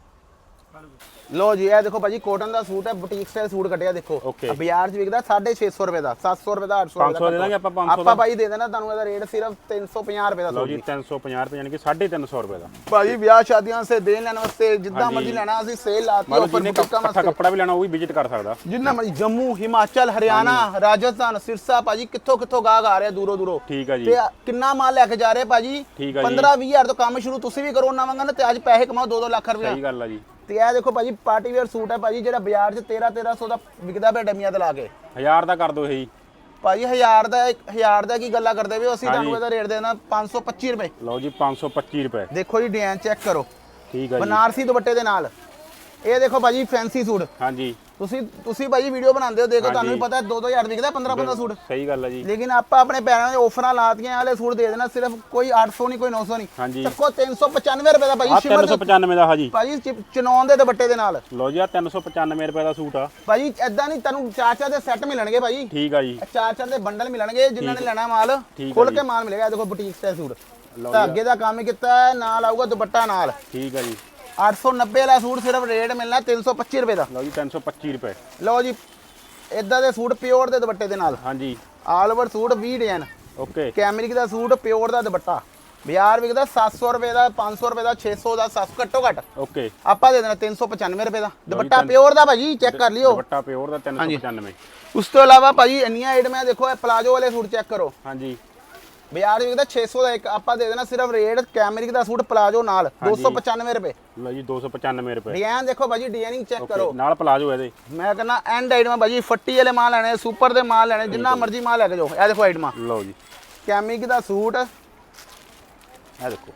ਲੋ ਜੀ ਇਹ ਦੇਖੋ ਭਾਜੀ ਕੋਟਨ ਦਾ ਸੂਟ ਹੈ ਬੁਟੀਕ ਸਟਾਈਲ ਸੂਟ ਕੱਟਿਆ ਦੇਖੋ। Okay। ਬਾਜ਼ਾਰ 'ਚ ਵਿਕਦਾ 650 ਰੁਪਏ ਦਾ 700 ਰੁਪਏ ਦਾ 800 ਰੁਪਏ 500 ਦੇ ਦਾਂਗੇ ਆਪਾਂ 500 ਆਪਾਂ ਭਾਈ ਦੇ ਦੇਣਾ ਤੁਹਾਨੂੰ ਇਹਦਾ ਰੇਟ ਸਿਰਫ 350 ਰੁਪਏ ਦਾ ਲਓ ਸੂਟ ਜੀ। 350 ਰੁਪਏ ਯਾਨੀ ਕਿ 350 ਰੁਪਏ ਦਾ। ਭਾਜੀ ਵਿਆਹ ਸ਼ਾਦੀਆਂ ਸੇ ਦੇਣ ਲੈਣ ਵਾਸਤੇ ਜਿੱਦਾਂ ਹਾਂਜੀ। ਮਰਜ਼ੀ ਲੈਣਾ ਅਸੀਂ ਸੇਲ ਲਾਤੀ ਮਤਲਬ ਆਫਰ ਜਿਹਨੇ ਬੁਟੀਕਾਂ ਇਕੱਠਾ ਵਾਸਤੇ। ਕੱਪੜਾ ਵੀ ਲੈਣਾ ਉਹ ਵੀ ਵਿਜ਼ਿਟ ਕਰ ਸਕਦਾ। ਜਿੰਨਾ ਮਰਜ਼ੀ ਜੰਮੂ ਹਿਮਾਚਲ ਹਰਿਆਣਾ ਰਾਜਸਥਾਨ ਸਿਰਸਾ ਭਾਜੀ ਕਿੱਥੋਂ ਕਿੱਥੋਂ ਗਾਹਕ ਆ ਰਿਹਾ ਦੂਰੋਂ ਦੂਰੋਂ। ਠੀਕ ਹੈ ਜੀ। ਤੇ ਕਿੰਨਾ ਮਾਲ ਲੈ ਕੇ ਜਾ ਰਹੇ ਭਾਜੀ? ਠੀਕ ਆ ਜੀ। 15 20000 ਤੋਂ ਕੰਮ ਸ਼ੁਰੂ ਤੁਸੀਂ ਵੀ ਕਰੋ ਉਹਨਾਂ ਵਾਂਗਾ ਨਾ ਤੇ ਅੱਜ ਪੈਸੇ ਕਮਾਓ 2-2 ਲੱਖ ਰੁਪਏ ਸਹੀ ਗੱਲ ਆ ਜੀ। ਤੇ ਇਹ ਦੇਖੋ ਭਾਜੀ ਪਾਰਟੀ ਵੇਅਰ ਸੂਟ ਹੈ ਭਾਜੀ ਜਿਹੜਾ ਬਾਜ਼ਾਰ 'ਚ 13 1300 ਦਾ ਵਿਕਦਾ ਪਿਆ ਡਮੀਆਂ ਤੇ ਲਾ ਕੇ। ਹਜ਼ਾਰ ਦਾ ਕਰ ਦਿਓ ਇਹ। ਭਾਜੀ 1000 ਦਾ 1000 ਦਾ ਕੀ ਗੱਲਾਂ ਕਰਦੇ ਹੋ? ਅਸੀਂ। ਤੁਹਾਨੂੰ ਇਹਦਾ ਰੇਟ ਦੇਣਾ 525 ਰੁਪਏ। ਲਓ ਜੀ 525 ਰੁਪਏ। ਦੇਖੋ ਜੀ ਡਿਜ਼ਾਈਨ ਚੈੱਕ ਕਰੋ। ਠੀਕ ਹੈ ਜੀ। ਬਨਾਰਸੀ ਦੁਪੱਟੇ ਦੇ ਨਾਲ। ਇਹ ਦੇਖੋ ਭਾਜੀ ਫੈਂਸੀ ਸੂਟ। ਹਾਂਜੀ। ਤੁਸੀਂ ਤੁਸੀਂ ਭਾਜੀ ਵੀਡੀਓ ਬਣਾਉਂਦੇ ਹੋ ਦੇਖੋ ਤੁਹਾਨੂੰ। ਵੀ ਪਤਾ 2-2000 ਵਿਕਦਾ 15-15 ਸੂਟ। ਸਹੀ ਗੱਲ ਹੈ ਜੀ। ਲੇਕਿਨ ਆਪਾਂ ਆਪਣੇ ਪੈਰਾਂ ਦੇ ਆਫਰਾਂ ਲਾਤੀਆਂ ਵਾਲੇ ਸੂਟ ਦੇ ਦੇਣਾ ਸਿਰਫ ਕੋਈ 800 ਨਹੀਂ ਕੋਈ 900 ਨਹੀਂ। ਚੱਕੋ 395 ਰੁਪਏ ਦਾ ਭਾਜੀ ਸ਼ਿਮਰ ਦੇ 395 ਦਾ ਹਾਜੀ। ਭਾਜੀ ਚਨੌਨ ਦੇ ਦੁਪੱਟੇ ਦੇ ਨਾਲ। ਲਓ ਜੀ ਆ 395 ਰੁਪਏ ਦਾ ਸੂਟ ਆ। ਭਾਜੀ ਐਦਾਂ ਨਹੀਂ ਤੁਹਾਨੂੰ ਚਾਰ ਚਾਰ ਦੇ ਸੈੱਟ ਮਿਲਣਗੇ ਭਾਜੀ। ਠੀਕ ਆ ਜੀ। ਚਾਰ ਚਾਰ ਦੇ ਬੰਡਲ ਮਿਲਣਗੇ ਜਿਨ੍ਹਾਂ ਨੇ ਲੈਣਾ ਮਾਲ ਖੁੱਲ ਕੇ ਮਾਲ ਮਿਲੇਗਾ। ਦੇਖੋ ਬੁਟੀਕ ਸਟਾਈਲ ਸੂਟ। ਧਾਗੇ ਦਾ ਕੰਮ ਕੀਤਾ ਨਾਲ ਆਊਗਾ ਦੁਪੱਟਾ ਨਾਲ। ਠੀਕ ਆ ਜੀ। 890 ਵਾਲਾ ਸੂਟ ਸਿਰਫ ਰੇਟ ਮਿਲਣਾ 325 ਰੁਪਏ ਦਾ। ਲਓ ਜੀ 325 ਰੁਪਏ। ਲਓ ਜੀ ਇਦਾਂ ਦੇ ਸੂਟ ਪਿਓਰ ਦੇ ਦੁਪੱਟੇ ਦੇ ਨਾਲ। ਹਾਂਜੀ। All over suit 20 design. Okay. Cambric ਦਾ ਸੂਟ ਪਿਓਰ ਦਾ ਦੁਪੱਟਾ। ਬਾਜ਼ਾਰ ਵਿਕਦਾ 700 ਰੁਪਏ ਦਾ 500 ਰੁਪਏ ਦਾ 600 ਦਾ 700 ਘੱਟੋ ਘੱਟ। ਓਕੇ। ਆਪਾਂ ਦੇ ਦੇਣਾ 395 ਰੁਪਏ ਦਾ। ਦੁਪੱਟਾ ਪਿਓਰ ਦਾ ਭਾਜੀ ਚੈੱਕ ਕਰ ਲਿਓ। ਦੁਪੱਟਾ ਪਿਓਰ ਦਾ 395 ਉਸ ਤੋਂ ਇਲਾਵਾ ਭਾਜੀ ਇੰਨੀਆਂ ਆਈਟਮਾਂ ਦੇਖੋ ਇਹ ਪਲਾਜੋ ਵਾਲੇ ਸੂਟ ਚੈੱਕ ਕਰੋ। ਹਾਂਜੀ। ਬਾਜ਼ਾਰ ਵਿਕਦਾ 600 ਦਾ ਇੱਕ ਆਪਾਂ ਦੇ ਦੇਣਾ ਸਿਰਫ ਰੇਟ ਕੈਮਰਿਕ ਦਾ ਸੂਟ ਪਲਾਜੋ ਨਾਲ 295 ਰੁਪਏ। ਲਓ ਜੀ 295 ਰੁਪਏ। ਡਿਜ਼ਾਈਨ ਦੇਖੋ ਭਾਜੀ ਡਿਜ਼ਾਈਨਿੰਗ ਚੈੱਕ ਕਰੋ। ਨਾਲ ਪਲਾਜੋ ਇਹਦੇ। ਮੈਂ ਕਹਿੰਦਾ ਐਂਡ ਆਈਟਮਾਂ ਭਾਜੀ ਫੱਟੀ ਵਾਲੇ ਮਾਲ ਲੈਣੇ ਸੁਪਰ ਦੇ ਮਾਲ ਲੈਣੇ ਜਿੰਨਾ ਮਰਜ਼ੀ ਮਾਲ ਲੈ ਕੇ ਜਾਓ। ਇਹ ਦੇਖੋ ਆਈਟਮਾਂ ਲਓ ਜੀ। ਕੈਮਰਿਕ ਦਾ ਸੂਟ। ਇਹ ਦੇਖੋ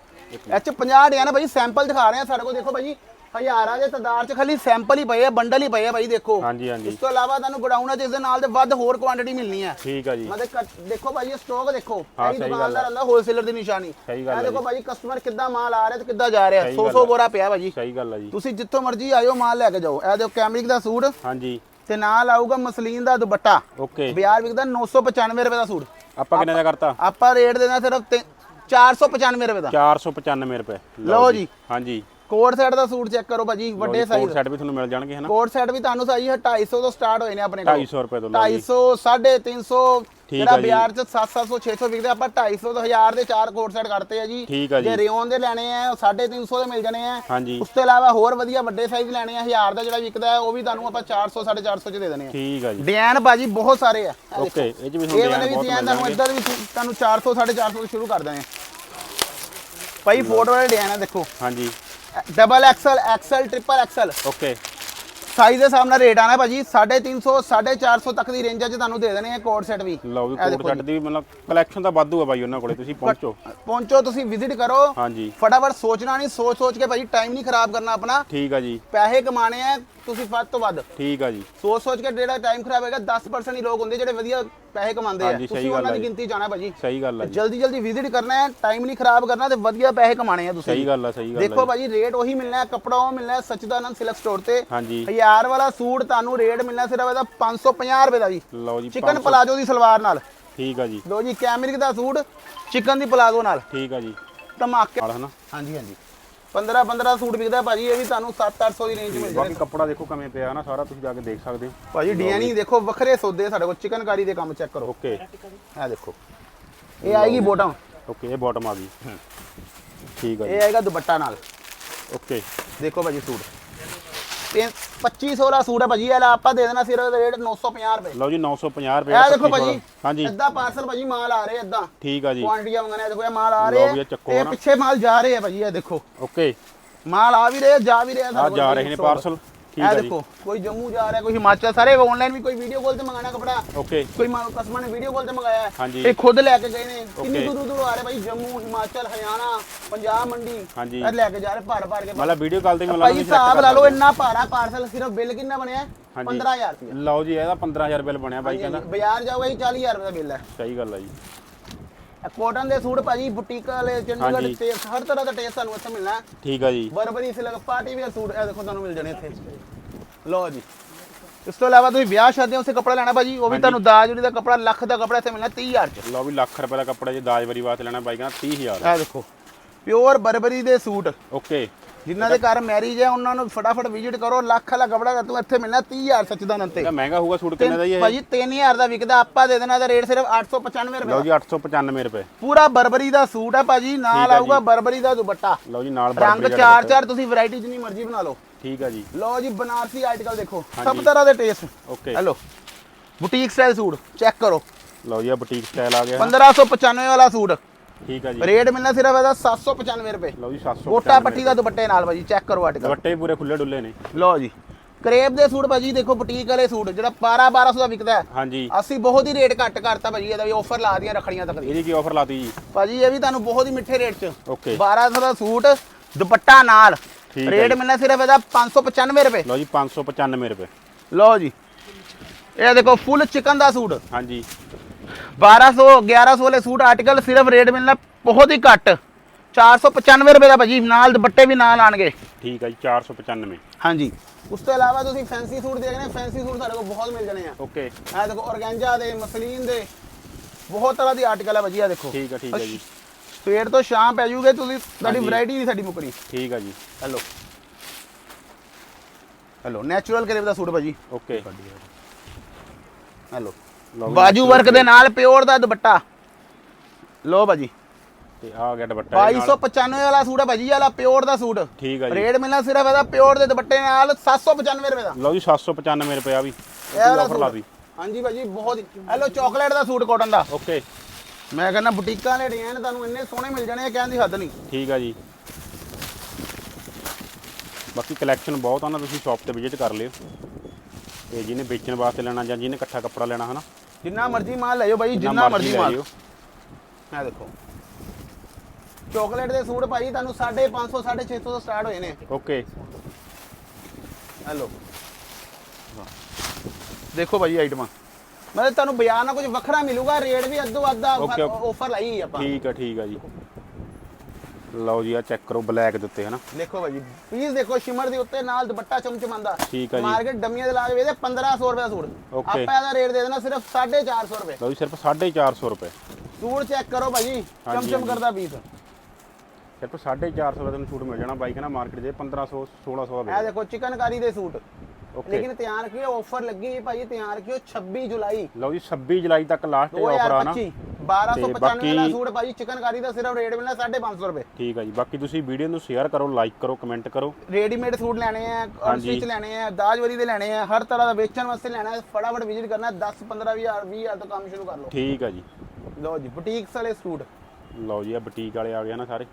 ਇਹ ਚ 50 ਡਿਜ਼ਾਈਨ ਭਾਜੀ ਸੈਂਪਲ ਦਿਖਾ ਰਹੇ ਆ ਸਾਡੇ ਕੋਲ ਦੇਖੋ ਭਾਜੀ। ਹਜ਼ਾਰਾਂ ਦੇ ਤਦਾਰ ਚ ਖਾਲੀ ਸੈਂਪਲ ਹੀ ਪਏ ਆ ਬੰਡਲ ਹੀ ਪਏ ਆ ਭਾਈ ਦੇਖੋ। ਹਾਂਜੀ ਹਾਂਜੀ। ਇਸ ਤੋਂ ਇਲਾਵਾ ਤੁਹਾਨੂੰ ਗੋਡਾਊਨਾਂ 'ਚ ਇਸ ਦੇ ਨਾਲ ਦੇ ਵੱਧ ਹੋਰ ਕੁਆਂਟੀਟੀ ਮਿਲਣੀ ਹੈ। ਠੀਕ ਆ ਜੀ। ਮਤਲਬ ਦੇਖੋ ਭਾਈ ਇਹ ਸਟਾਕ ਦੇਖੋ ਹਾਂ, ਇਹ ਦੁਕਾਨਦਾਰ ਹੈ। ਅੰਦਾ ਹੋਲਸੇਲਰ ਦੀ ਨਿਸ਼ਾਨੀ। ਸਹੀ ਗੱਲ ਹੈ ਦੇਖੋ। ਭਾਈ ਕਸਟਮਰ ਕਿੱਦਾਂ ਮਾਲ ਆ ਰਿਹਾ ਤੇ ਕਿੱਦਾਂ ਜਾ ਰਿਹਾ। ਸਹੀ 100 ਗੱਲ 100 ਹੈ। ਬੋਰਾ ਪਿਆ ਭਾਜੀ ਸਹੀ ਗੱਲ ਆ ਜੀ। ਤੁਸੀਂ ਜਿੱਥੋਂ ਮਰਜ਼ੀ ਆਇਓ ਮਾਲ ਲੈ ਕੇ ਜਾਓ। ਇਹ ਦੇਖੋ ਕੈਮਰਿਕ ਦਾ ਸੂਟ। ਹਾਂਜੀ। ਤੇ ਨਾਲ ਆਊਗਾ ਮਸਲੀਨ ਦਾ ਦੁਪੱਟਾ। ਓਕੇ। ਬਾਜ਼ਾਰ ਵਿਕਦਾ 995 ਰੁਪਏ ਦਾ ਸੂਟ। ਆਪਾਂ ਕਿੰਨੇ ਦਾ ਕਰਤਾ? ਆਪਾਂ ਰੇਟ ਦੇਣਾ ਸਿਰਫ ਤਿੰਨ- 495 ਰੁਪਏ ਦਾ। 495 ਰੁਪਏ। ਲਓ ਜੀ। ਹਾਂਜੀ। ਕੋਟ ਸੈਟ ਦਾ ਸੂਟ ਚੈੱਕ ਕਰੋ ਭਾਜੀ ਵੱਡੇ ਸਾਈਜ਼ ਸੈਟ ਵੀ ਤੁਹਾਨੂੰ ਮਿਲ ਜਾਣਗੇ ਹਨਾ ਕੋਟ ਸੈਟ ਵੀ ਤੁਹਾਨੂੰ ਸਾਈ 250 ਤੋਂ ਸਟਾਰਟ ਹੋਏ ਨੇ ਆਪਣੇ ਕੋਲ। 250 ਰੁਪਏ ਤੋਂ ਲਓ ਜੀ। 250 350 ਠੀਕ ਜਿਹੜਾ। ਬਾਜ਼ਾਰ ਚ 700 600 ਵਿਕਦੇ ਆਪਾਂ 250 ਤੋਂ 1000 ਦੇ ਚਾਰ ਕੋਟ ਸੈਟ ਕਰਤੇ ਆ ਜੀ। ਜੀ। ਰਿਓਨ ਦੇ ਲੈਣੇ ਆ ਉਹ 350 ਦੇ ਮਿਲ ਜਾਣੇ ਆ। ਉਸ ਤੋਂ ਇਲਾਵਾ ਹੋਰ ਵਧੀਆ ਵੱਡੇ ਸਾਈਜ਼ ਲੈਣੇ ਆ 1000 ਦਾ ਜਿਹੜਾ ਵਿਕਦਾ ਉਹ ਵੀ ਤੁਹਾਨੂੰ ਆਪਾਂ 400 450 ਚ ਦੇ ਦੇਣੇ ਆ। ਠੀਕ ਆ ਜੀ। ਡਿਜ਼ਾਈਨ ਬਾਜੀ ਬਹੁਤ ਸਾਰੇ ਆ। ਓਕੇ ਇਹ ਚ ਵੀ ਤੁਹਾਨੂੰ ਬਹੁਤ ਡਿਜ਼ਾਈਨ ਮਿਲ ਜਾਣਗੇ। ਇੱਧਰ ਵੀ ਤੁਹਾਨੂੰ 400 450 ਤੋਂ ਸ਼ੁਰੂ ਕਰ ਆ। ਭਾਈ ਫੋਟੋ ਵਾਲੇ ਡਿਜ਼ਾਈਨ ਆ ਦੇਖੋ। ਹਾਂਜੀ। Double XL XL triple XL. Okay size ਦੇ ਸਾਹਮਣੇ ਰੇਟ ਆਣਾ ਭਾਜੀ 350 450 ਤੱਕ ਦੀ ਰੇਂਜ 'ਚ ਤੁਹਾਨੂੰ ਦੇ ਦੇਣੇ ਆ ਕੋਡ ਸੈਟ ਵੀ। ਲਓ ਵੀ ਦੇਖੋ ਸੈਟ ਦੀ ਵੀ ਮਤਲਬ ਕਲੈਕਸ਼ਨ ਤਾਂ ਵਾਧੂ ਆ ਬਾਈ ਉਹਨਾਂ ਕੋਲੇ ਤੁਸੀਂ ਪਹੁੰਚੋ। ਪਹੁੰਚੋ ਤੁਸੀਂ ਵਿਜ਼ਿਟ ਕਰੋ। ਹਾਂਜੀ। ਫਟਾਫਟ ਸੋਚਣਾ ਨਹੀਂ ਸੋਚ ਸੋਚ ਕੇ ਭਾਜੀ ਟਾਈਮ ਨਹੀਂ ਖਰਾਬ ਕਰਨਾ ਆਪਣਾ। ਠੀਕ ਆ ਜੀ। ਪੈਸੇ ਕਮਾਣੇ ਆ ਤੁਸੀਂ ਵੱਧ ਤੋਂ ਵੱਧ। ਠੀਕ ਆ ਜੀ। ਸੋਚ ਸੋਚ ਕੇ ਜਿਹੜਾ ਟਾਈਮ ਖਰਾਬ ਹੋਏਗਾ 10% ਹੀ ਲੋਕ ਹੁੰਦੇ ਜਿਹੜੇ ਵਧੀਆ ਪੈਸੇ ਕਮਾਉਂਦੇ ਆ। ਹਾਂਜੀ, ਸਹੀ ਤੁਸੀਂ ਗੱਲ ਉਹਨਾਂ ਆ ਦੀ ਜੀ। ਗਿਣਤੀ ਜਾਣਾ ਭਾਜੀ। ਸਹੀ ਗੱਲ ਆ ਜੀ। ਜਲਦੀ ਜਲਦੀ ਵਿਜ਼ਿਟ ਕਰਨਾ ਹੈ ਟਾਈਮ ਨਹੀਂ ਖਰਾਬ ਕਰਨਾ ਤੇ ਵਧੀਆ ਪੈਸੇ ਕਮਾਣੇ ਆ ਤੁਸੀਂ। ਸਹੀ ਗੱਲ ਆ ਸਹੀ ਗੱਲ ਆ ਦੇਖੋ ਜੀ। ਭਾਜੀ ਰੇਟ ਉਹੀ ਮਿਲਣਾ ਹੈ ਕੱਪੜਾ ਉਹ ਮਿਲਣਾ ਹੈ ਸਚਦਾਨੰਦ ਸਿਲਕ ਸਟੋਰ ਤੇ। ਹਾਂਜੀ। 1000 ਵਾਲਾ ਸੂਟ ਤੁਹਾਨੂੰ ਰੇਟ ਮਿਲਣਾ ਸਿਰਫ ਇਹਦਾ 550 ਰੁਪਏ ਦਾ ਜੀ। ਲਓ ਜੀ ਚਿਕਨ 500 ਪਲਾਜੋ ਦੀ ਸਲਵਾਰ ਨਾਲ। ਠੀਕ ਆ ਜੀ। ਲੋ ਜੀ ਕੈਮਰਿਕ ਦਾ ਸੂਟ ਚਿਕਨ ਦੀ ਪਲਾਜੋ ਨਾਲ। ਠੀਕ ਆ ਜੀ। ਧਮਾਕੇ ਨਾਲ ਹਨਾ? ਹਾਂਜੀ ਹਾਂਜੀ। 15 15 ਸੂਟ ਵਿਕਦਾ ਭਾਜੀ ਇਹ ਵੀ ਤੁਹਾਨੂੰ 7-800 ਦੀ ਰੇਂਜ ਮਿਲ ਬਾਕੀ ਕੱਪੜਾ ਦੇਖੋ ਕਿਵੇਂ ਪਿਆ ਨਾ ਸਾਰਾ ਤੁਸੀਂ ਜਾ ਕੇ ਦੇਖ ਸਕਦੇ ਹੋ। ਭਾਜੀ ਡਿਜ਼ਾਈਨਿੰਗ ਦੇਖੋ ਵੱਖਰੇ ਸੌਦੇ ਸਾਡੇ ਕੋਲ ਚਿਕਨਕਾਰੀ ਦੇ ਕੰਮ ਚੈੱਕ ਕਰੋ। ਓਕੇ। ਇਹ ਦੇਖੋ। ਇਹ ਆਏਗੀ ਬੋਟਮ ਓਕੇ ਇਹ ਬਾਟਮ ਆ ਗਈ। ਠੀਕ ਆ ਜੀ। ਇਹ ਆਏਗਾ ਦੁਪੱਟਾ ਨਾਲ। ਓਕੇ। ਦੇਖੋ ਭਾਜੀ ਸੂਟ। ਤੇ 2500 ਦਾ ਸੂਟ ਹੈ ਭਾਜੀ ਇਹ ਲਾ ਆਪਾਂ ਦੇ ਦੇਣਾ ਸਿਰਫ ਰੇਟ 950 ਰੁਪਏ। ਲਓ ਜੀ 950 ਰੁਪਏ ਇਹ ਦੇਖੋ 25 ਭਾਜੀ ਹਾਂਜੀ। ਏਦਾਂ ਪਾਰਸਲ ਭਾਜੀ ਮਾਲ ਆ ਰਹੇ ਏਦਾਂ। ਠੀਕ ਆ ਜੀ। ਕੁਆਂਟੀਆਂ ਮੰਗਣੇ ਦੇਖੋ ਇਹ ਮਾਲ ਆ ਰਹੇ ਤੇ। ਪਿੱਛੇ ਮਾਲ ਜਾ ਰਹੇ ਆ ਭਾਜੀ ਇਹ ਦੇਖੋ। ਓਕੇ। ਮਾਲ ਆ ਵੀ ਰਹੇ ਜਾ ਵੀ ਰਹੇ ਆ ਜਾ ਰਹੇ ਨੇ। ਪਾਰਸਲ ਇਹ ਦੇਖੋ ਕੋਈ ਜੰਮੂ ਜਾ ਰਿਹਾ ਕੋਈ ਹਿਮਾਚਲ ਸਾਰੇ ਆਨਲਾਈਨ ਵੀ ਕੋਈ ਵੀਡੀਓ ਕਾਲ ਤੇ ਮੰਗਾਣਾ ਕਪੜਾ। ਓਕੇ ਕੋਈ ਮਾਲ ਕਸਟਮਰ ਨੇ ਵੀਡੀਓ ਕਾਲ ਤੇ ਮੰਗਾਇਆ ਹੈ। ਹਾਂਜੀ। ਇਹ ਖੁਦ ਲੈ ਕੇ ਗਏ ਨੇ। ਕਿੰਨੀ. ਦੂਰ ਦੂਰ ਆ ਰਹੇ ਭਾਈ ਜੰਮੂ ਹਿਮਾਚਲ ਹਰਿਆਣਾ ਪੰਜਾਬ ਮੰਡੀ। ਹਾਂਜੀ। ਇਹ ਲੈ ਕੇ ਜਾ ਰਹੇ ਭਰ ਭਰ ਕੇ। ਮਤਲਬ ਵੀਡੀਓ ਕਾਲ ਤੇ ਵੀ ਭਾਈ ਹਿਸਾਬ ਲਾ ਲਓ ਇੰਨਾ ਭਾਰਾ ਪਾਰਸਲ ਸਿਰਫ ਬਿੱਲ ਕਿੰਨਾ ਬਣਿਆ? ਹੈ? ਹਾਂਜੀ। 15000 ਰੁਪਏ ਹੋ। ਲਓ ਜੀ ਇਹਦਾ 15000 ਬਿੱਲ ਬਣਿਆ ਬਾਈ ਕਹਿੰਦਾ। ਬਾਜ਼ਾਰ ਜਾਓਗੇ 40000 ਰੁਪਏ ਦਾ ਬਿੱਲ ਹੈ। ਸਹੀ ਗੱਲ ਆ ਜੀ। ਕੋਟਨ ਦੇ ਸੂਟ ਭਾਜੀ ਬੁਟੀਕ ਵਾਲੇ ਚੰਡੀਗੜ੍ਹ ਹਾਂਜੀ। ਟੇਸਟ ਹਰ ਤਰ੍ਹਾਂ ਦਾ ਟੇਸਟ ਤੁਹਾਨੂੰ ਇੱਥੇ ਮਿਲਣਾ। ਹੈ। ਠੀਕ ਆ ਜੀ। Burberry silk party wear suit ਇਹ ਦੇਖੋ ਤੁਹਾਨੂੰ ਮਿਲ ਜਾਣੇ ਇੱਥੇ। ਲਓ ਜੀ। ਇਸ ਤੋਂ ਇਲਾਵਾ ਤੁਸੀਂ ਵਿਆਹ ਸ਼ਾਦੀਆਂ ਉਸੇ ਕੱਪੜਾ ਲੈਣਾ ਭਾਜੀ ਉਹ ਵੀ ਤੁਹਾਨੂੰ ਦਾਜੂਰੀ ਦਾ ਕੱਪੜਾ ਲੱਖ ਦਾ ਕੱਪੜਾ ਇੱਥੇ ਮਿਲਣਾ 30000 ਚ। ਲਓ ਵੀ ਲੱਖ ਰੁਪਏ ਦਾ ਕੱਪੜਾ ਜੇ ਦਾਜ ਵਰੀ ਵਾਸਤੇ ਲੈਣਾ ਬਾਈ ਕਹਿੰਦਾ 30000 ਇਹ ਦੇਖੋ। ਪਿਓਰ ਬਰਬਰੀ ਦੇ ਸੂਟ। ਓਕੇ ਜਿਨ੍ਹਾਂ ਦੇ ਘਰ ਮੈਰਿਜ ਹੈ ਉਹਨਾਂ ਨੂੰ ਫਟਾਫਟ ਵਿਜ਼ਿਟ ਕਰੋ ਲੱਖ ਵਾਲਾ ਕੱਪੜਾ ਤੁਹਾਨੂੰ ਇੱਥੇ ਮਿਲਣਾ 30000 ਸੱਚਦਾਨੰਦ ਤੇ ਮਹਿੰਗਾ ਹੋਊਗਾ ਸੂਟ ਕਿੰਨੇ ਦਾ ਜੀ ਭਾਜੀ 3000 ਦਾ ਵਿਕਦਾ ਆਪਾਂ ਦੇ ਦੇਣਾ ਇਹਦਾ ਰੇਟ ਸਿਰਫ 895 ਰੁਪਏ ਲਓ ਦਾ। ਜੀ 895 ਰੁਪਏ। ਪੂਰਾ ਬਰਬਰੀ ਦਾ ਸੂਟ ਹੈ ਭਾਜੀ ਨਾਲ ਹੈ ਆਊਗਾ। ਬਰਬਰੀ ਦਾ ਦੁਪੱਟਾ। ਲਓ ਜੀ ਨਾਲ ਰੰਗ ਬਰਬਰੀ ਦਾ ਚਾਰ। ਚਾਰ ਤੁਸੀਂ ਵੈਰਾਈਟੀ ਜਿੰਨੀ ਮਰਜ਼ੀ ਬਣਾ ਲਓ। ਠੀਕ ਆ ਜੀ। ਲਓ ਜੀ ਬਨਾਰਸੀ ਆਰਟੀਕਲ ਦੇਖੋ ਸਭ। ਤਰ੍ਹਾਂ ਦੇ taste okay hello boutique style suit check ਕਰੋ। ਲਓ ਜੀ ਆ ਬੁਟੀਕ ਸਟਾਈਲ ਆ ਗਿਆ। 1595 ਵਾਲਾ ਸੂਟ। ਠੀਕ ਆ ਜੀ। ਰੇਟ ਮਿਲਣਾ ਸਿਰਫ ਇਹਦਾ 795 ਰੁਪਏ। ਲਓ ਜੀ 700 ਗੋਟਾ ਪੱਟੀ ਦਾ ਦੁਪੱਟੇ ਨਾਲ ਭਾਜੀ ਚੈੱਕ ਕਰੋ ਆਰਟੀਕਲ ਦੁਪੱਟੇ ਵੀ ਪੂਰੇ ਖੁੱਲੇ ਡੁੱਲੇ ਨੇ। ਲਓ ਜੀ ਕਰੇਪ ਦੇ ਸੂਟ ਭਾਜੀ ਦੇਖੋ ਬੁਟੀਕ ਵਾਲੇ ਸੂਟ ਜਿਹੜਾ 12 1200 ਦਾ ਵਿਕਦਾ ਹੈ। ਹਾਂਜੀ। ਅਸੀਂ ਬਹੁਤ ਹੀ ਰੇਟ ਘੱਟ ਕਰਤਾ ਭਾਜੀ ਇਹਦਾ ਵੀ ਆਫਰ ਲਾ ਦੀਆਂ ਰੱਖੜੀਆਂ ਤੱਕ ਦੀ। ਇਹਦੀ ਕੀ ਆਫਰ ਲਾਤੀ ਜੀ? ਭਾਜੀ ਇਹ ਵੀ ਤੁਹਾਨੂੰ ਬਹੁਤ ਹੀ ਮਿੱਠੇ ਰੇਟ 'ਚ। ਓਕੇ। 1200 ਦਾ ਸੂਟ ਦੁਪੱਟਾ ਨਾਲ। ਰੇਟ। ਮਿਲਣਾ ਸਿਰਫ ਇਹਦਾ 595 ਰੁਪਏ। ਲਓ ਜੀ 595 ਰੁਪਏ। ਲਓ ਜੀ ਇਹ ਦੇਖੋ ਫੁੱਲ ਚਿਕਨ ਦਾ ਸੂਟ। ਹਾਂਜੀ। 1200 1100 ਵਾਲੇ ਸੂਟ ਆਰਟੀਕਲ ਸਿਰਫ ਰੇਟ ਮਿਲਣਾ ਬਹੁਤ ਹੀ ਘੱਟ। 495 ਰੁਪਏ ਦਾ ਭਾਜੀ ਨਾਲ ਦੁਪੱਟੇ ਵੀ ਨਾਲ ਆਣਗੇ। ਠੀਕ ਆ ਜੀ 495 ਹਾਂਜੀ। ਉਸ ਤੋਂ ਇਲਾਵਾ ਤੁਸੀਂ ਫੈਂਸੀ ਸੂਟ ਦੇਖਣੇ ਫੈਂਸੀ ਸੂਟ ਸਾਡੇ ਕੋਲ ਬਹੁਤ ਮਿਲ ਜਾਣੇ ਆ। ਓਕੇ। ਇਹ ਦੇਖੋ ਔਰਗੈਂਜਾ ਦੇ ਮਸਲੀਨ ਦੇ ਬਹੁਤ ਤਰ੍ਹਾਂ ਦੀ ਆਰਟੀਕਲ ਹੈ ਭਾਜੀ ਆ ਦੇਖੋ। ਠੀਕ ਆ ਠੀਕ ਆ ਜੀ। ਸਵੇਰ ਤੋਂ ਸ਼ਾਮ ਪੈ ਜੂਗੇ ਤੁਸੀਂ ਤੁਹਾਡੀ। ਵੈਰਾਈਟੀ ਨਹੀਂ ਸਾਡੀ ਮੁੱਕਣੀ। ਠੀਕ ਆ ਜੀ। ਹੈਲੋ। ਹੈਲੋ ਨੈਚੁਰਲ ਕਰੇਵ ਦਾ ਸੂਟ ਭਾਜੀ। ਓਕੇ। ਹੈਲੋ। ਬਾਜੂ ਵਰਕ ਦੇ ਨਾਲ ਪਿਓਰ ਦਾ ਦੁਪੱਟਾ। ਲੋ ਭਾਜੀ। ਤੇ ਆ ਗਿਆ ਦੁਪੱਟਾ ਇਹਦੇ ਨਾਲ। 2295 ਵਾਲਾ ਸੂਟ ਹੈ ਭਾਜੀ ਇਹ ਵਾਲਾ ਪਿਓਰ ਦਾ ਸੂਟ। ਠੀਕ ਆ ਜੀ। ਰੇਟ ਮਿਲਣਾ ਸਿਰਫ ਇਹਦਾ ਪਿਓਰ ਦੇ ਦੁਪੱਟੇ ਨਾਲ 795 ਰੁਪਏ ਦਾ। ਲਓ ਜੀ 795 ਰੁਪਏ ਆ ਵੀ। ਇਹ ਵਾਲਾ ਆਫਰ ਲਾਤੀ ਸੂਟ। ਹਾਂਜੀ ਭਾਜੀ ਬਹੁਤ ਹੀ ਹੈਲੋ ਚਾਕਲੇਟ ਦਾ ਸੂਟ ਕਾਟਨ ਦਾ। ਓਕੇ। ਮੈਂ ਕਹਿੰਦਾ ਬੁਟੀਕਾਂ ਦੇ ਡਿਜ਼ਾਈਨ ਤੁਹਾਨੂੰ ਇੰਨੇ ਸੋਹਣੇ ਮਿਲ ਜਾਣੇ ਆ ਕਹਿਣ ਦੀ ਹੱਦ ਨਹੀਂ। ਠੀਕ ਆ ਜੀ। ਬਾਕੀ ਕਲੈਕਸ਼ਨ ਬਹੁਤ ਆ ਨਾ ਤੁਸੀਂ ਸ਼ਾਪ ਤੇ ਵਿਜ਼ਿਟ ਕਰ ਲਿਓ। ਤੇ ਜਿਹਨੇ ਵੇਚਣ ਵਾਸਤੇ ਲੈਣਾ ਜਾਂ ਜਿਹਨੇ ਇਕੱਠਾ ਕੱਪੜਾ ਲੈਣਾ ਹਨਾ? ਜਿੰਨਾ ਮਰਜ਼ੀ ਮਾਲ ਲਿਓ ਭਾਈ ਜਿੰਨਾ ਮਰਜ਼ੀ ਮਾਲ। ਇਹ ਦੇਖੋ। ਚਾਕਲੇਟ ਦੇ ਸੂਟ ਭਾਜੀ ਤੁਹਾਨੂੰ 550 650 ਤੋਂ ਸਟਾਰਟ ਹੋਏ ਨੇ। ਓਕੇ। ਹੈਲੋ। ਦੇਖੋ ਭਾਜੀ ਆਈਟਮਾਂ। ਮਤਲਬ ਤੁਹਾਨੂੰ ਬਾਜ਼ਾਰ ਨਾਲ ਕੁਝ ਵੱਖਰਾ ਮਿਲੂਗਾ ਰੇਟ ਵੀ ਅੱਧੋ ਅੱਧਾ. ਆਫਰ ਲਾਈ ਆਪਾਂ। ਠੀਕ ਆ ਠੀਕ ਆ ਜੀ। ਲਓ ਜੀ ਆ ਚੈੱਕ ਕਰੋ ਬਲੈਕ ਦੇ ਉੱਤੇ ਹਨਾ? ਦੇਖੋ ਭਾਜੀ ਪੀਸ ਦੇਖੋ ਸ਼ਿਮਰ ਦੇ ਉੱਤੇ ਨਾਲ ਦੁਪੱਟਾ ਚਮਚਮਾਂਦਾ। ਠੀਕ ਆ ਜੀ। ਮਾਰਕੀਟ ਡੰਮੀਆਂ ਦੇ ਲਾ ਕੇ ਵੇਚਦੇ 1500 ਰੁਪਏ ਦਾ ਸੂਟ। Okay. ਆਪਾਂ ਇਹਦਾ ਰੇਟ ਦੇ ਦੇਣਾ ਸਿਰਫ 450 ਰੁਪਏ। ਲਓ ਜੀ ਸਿਰਫ 450 ਰੁਪਏ। ਸੂਟ ਚੈੱਕ ਕਰੋ ਭਾਜੀ ਹਾਂਜੀ, ਚਮਚਮ ਕਰਦਾ ਪੀਸ ਸਿਰਫ 450 ਦਾ ਤੁਹਾਨੂੰ ਸੂਟ ਮਿਲ ਜਾਣਾ ਬਾਈ ਕਹਿੰਦਾ ਮਾਰਕੀਟ ਦੇ 1500 1600 ਦਾ ਇਹ ਦੇਖੋ ਚਿਕਨਕਾਰੀ ਦੇ ਸੂਟ। ਲੇਕਿਨ ਧਿਆਨ ਰੱਖਿਓ ਆਫਰ ਲੱਗੀ ਹੈ ਭਾਜੀ ਧਿਆਨ ਰੱਖਿਓ 26 ਜੁਲਾਈ। ਲਓ ਜੀ 26 ਜੁਲਾਈ ਤੱਕ ਲਾਸਟ ਆਫਰ ਆ ਨਾ। 2025 1295 ਦਾ ਸੂਟ ਭਾਜੀ ਚਿਕਨਕਾਰੀ ਦਾ ਸਿਰਫ ਰੇਟ ਮਿਲਣਾ 550 ਰੁਪਏ। ਠੀਕ ਆ ਜੀ ਬਾਕੀ ਤੁਸੀਂ ਵੀਡੀਓ ਨੂੰ ਸ਼ੇਅਰ ਕਰੋ ਲਾਈਕ ਕਰੋ ਕਮੈਂਟ ਕਰੋ। ਰੈਡੀਮੇਡ ਸੂਟ ਲੈਣੇ ਆ ਔਰ। ਸਟਿਚ ਲੈਣੇ ਆ ਦਾਜਵਰੀ ਦੇ ਲੈਣੇ ਆ ਹਰ ਤਰ੍ਹਾਂ ਦਾ ਵੇਚਣ ਵਾਸਤੇ ਲੈਣਾ ਹੈ ਫਟਾਫਟ ਵਿਜ਼ਿਟ ਕਰਨਾ 10 15 ਹਜ਼ਾਰ 20 ਹਜ਼ਾਰ ਤੋਂ ਕੰਮ ਸ਼ੁਰੂ ਕਰ ਲਓ। ਠੀਕ ਆ ਜੀ। ਲਓ ਜੀ ਬੁਟੀਕਸ ਵਾਲੇ ਸੂਟ। ਲਓ ਜੀ ਆ ਬੁਟੀਕ ਵਾਲੇ ਆ ਗਏ ਨਾ ਸਾਰੇ।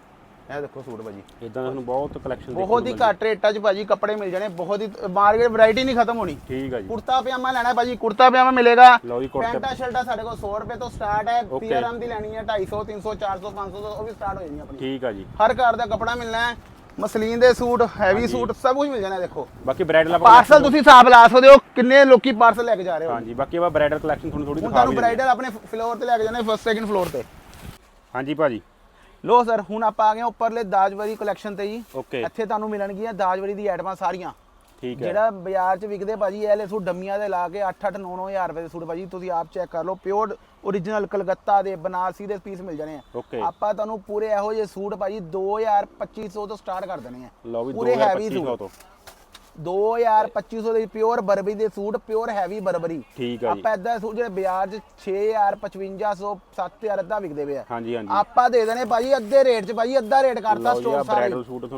ਇਹ ਦੇਖੋ ਸੂਟ ਭਾਜੀ। ਇਦਾਂ ਤੁਹਾਨੂੰ ਬਹੁਤ ਕਲੈਕਸ਼ਨ ਬਹੁਤ ਹੀ ਘੱਟ ਰੇਟਾਂ 'ਚ ਭਾਜੀ ਕੱਪੜੇ ਮਿਲ ਜਾਣੇ ਬਹੁਤ ਹੀ ਮਾਰਕੀਟ ਵੈਰਾਈਟੀ ਨਹੀਂ ਖਤਮ ਹੋਣੀ। ਠੀਕ ਆ ਜੀ। ਕੁੜਤਾ ਪਜਾਮਾ ਲੈਣਾ ਹੈ ਭਾਜੀ ਕੁੜਤਾ ਪਜਾਮਾ ਮਿਲੇਗਾ। ਪੈਂਟਾ ਸ਼ਰਟਾਂ ਸਾਡੇ ਕੋਲ 100 ਰੁਪਏ ਤੋਂ ਸਟਾਰਟ ਹੈ. ਪੀਆਰਐਮ ਦੀ ਲੈਣੀ ਹੈ 250 300 400 500 ਤੋਂ ਉਹ ਵੀ ਸਟਾਰਟ ਹੋ ਜਾਣੀ ਆਪਣੀ। ਠੀਕ ਆ ਜੀ। ਹਰ ਘਰ ਦਾ ਕੱਪੜਾ ਮਿਲਣਾ ਹੈ ਮਸਲੀਨ ਦੇ ਸੂਟ ਹੈਵੀ ਸੂਟ ਸਭ ਕੁਝ ਮਿਲ ਜਾਣਾ ਦੇਖੋ। ਬਾਕੀ ਬ੍ਰਾਈਡਲ ਪਾਰਸਲ ਤੁਸੀਂ ਹਿਸਾਬ ਲਾ ਸਕਦੇ ਹੋ ਕਿੰਨੇ ਲੋਕੀ ਪਾਰਸਲ ਲੈ ਕੇ ਜਾ ਰਹੇ ਹੋ। ਹਾਂਜੀ ਬਾਕੀ ਆਪਾਂ ਬ੍ਰਾਈਡਲ ਕਲੈਕਸ਼ਨ ਤੁਹਾਨੂੰ ਥੋੜੀ ਦਿਖਾ ਤੁਹਾਨੂੰ ਵੀ ਦਿੰਦੇ ਬ੍ਰਾਈਡਲ ਆਪਣੇ ਫਲੋਰ ਤੇ ਲੈ ਕੇ ਜਾਣਾ ਫਸਟ ਸੈਕਿੰਡ ਫਲੋਰ ਤੇ। ਹਾਂ। ਹਾਂਜੀ ਭਾਜੀ। ਲੋ ਸਰ ਹੁਣ ਆਪਾਂ ਆ ਗਏ ਉੱਪਰਲੇ ਦਾਜਵਰੀ ਕਲੈਕਸ਼ਨ ਤੇ ਜੀ। ਓਕੇ ਇੱਥੇ ਤੁਹਾਨੂੰ ਮਿਲਣਗੀਆਂ ਦਾਜਵਰੀ ਦੀ ਆਈਟਮਾਂ ਸਾਰੀਆਂ। ਠੀਕ ਹੈ। ਜਿਹੜਾ ਬਾਜ਼ਾਰ 'ਚ ਵਿਕਦੇ ਭਾਜੀ ਵਾਲੇ ਸੂਟ ਡੰਮੀਆਂ ਦੇ ਲਾ ਕੇ 8-8 9-9000 ਰੁਪਏ ਦੇ ਸੂਟ ਭਾਜੀ ਤੁਸੀਂ ਆਪ ਚੈੱਕ ਕਰ ਲਓ। ਪਿਓਰ origignal ਕਲਕੱਤਾ ਦੇ ਬਨਾਰਸੀ ਦੇ ਪੀਸ ਮਿਲ ਜਾਣੇ ਆ। ਆਪਾਂ ਤੁਹਾਨੂੰ ਪੂਰੇ ਇਹੋ ਜਿਹੇ ਸੂਟ ਭਾਜੀ 2000 2500 ਤੋਂ ਸਟਾਰਟ ਕਰ ਦੇਣੇ ਆ। ਪੂਰੇ ਹੈਵੀ 2250 ਸੂਟ। ਤੋਂ 2000 2500 ਦੇ ਪਿਓਰ ਬਰਬਰੀ ਦੇ ਸੂਟ ਪਿਓਰ ਹੈਵੀ ਬਰਬਰੀ। ਠੀਕ ਆ ਜੀ। ਆਪਾਂ ਇਦਾਂ ਸੂਟ ਜਿਹੜੇ ਬਾਜ਼ਾਰ 'ਚ 6000 5500 7000 ਅੱਧਾ ਵਿਕਦੇ ਪਏ ਆ। ਹਾਂਜੀ ਹਾਂਜੀ। ਆਪਾਂ ਦੇ ਦੇਣੇ ਭਾਜੀ ਅੱਧੇ ਰੇਟ 'ਚ ਭਾਜੀ ਅੱਧਾ ਰੇਟ ਕਰਤਾ ਸਟੋਕ ਸਾਰੇ।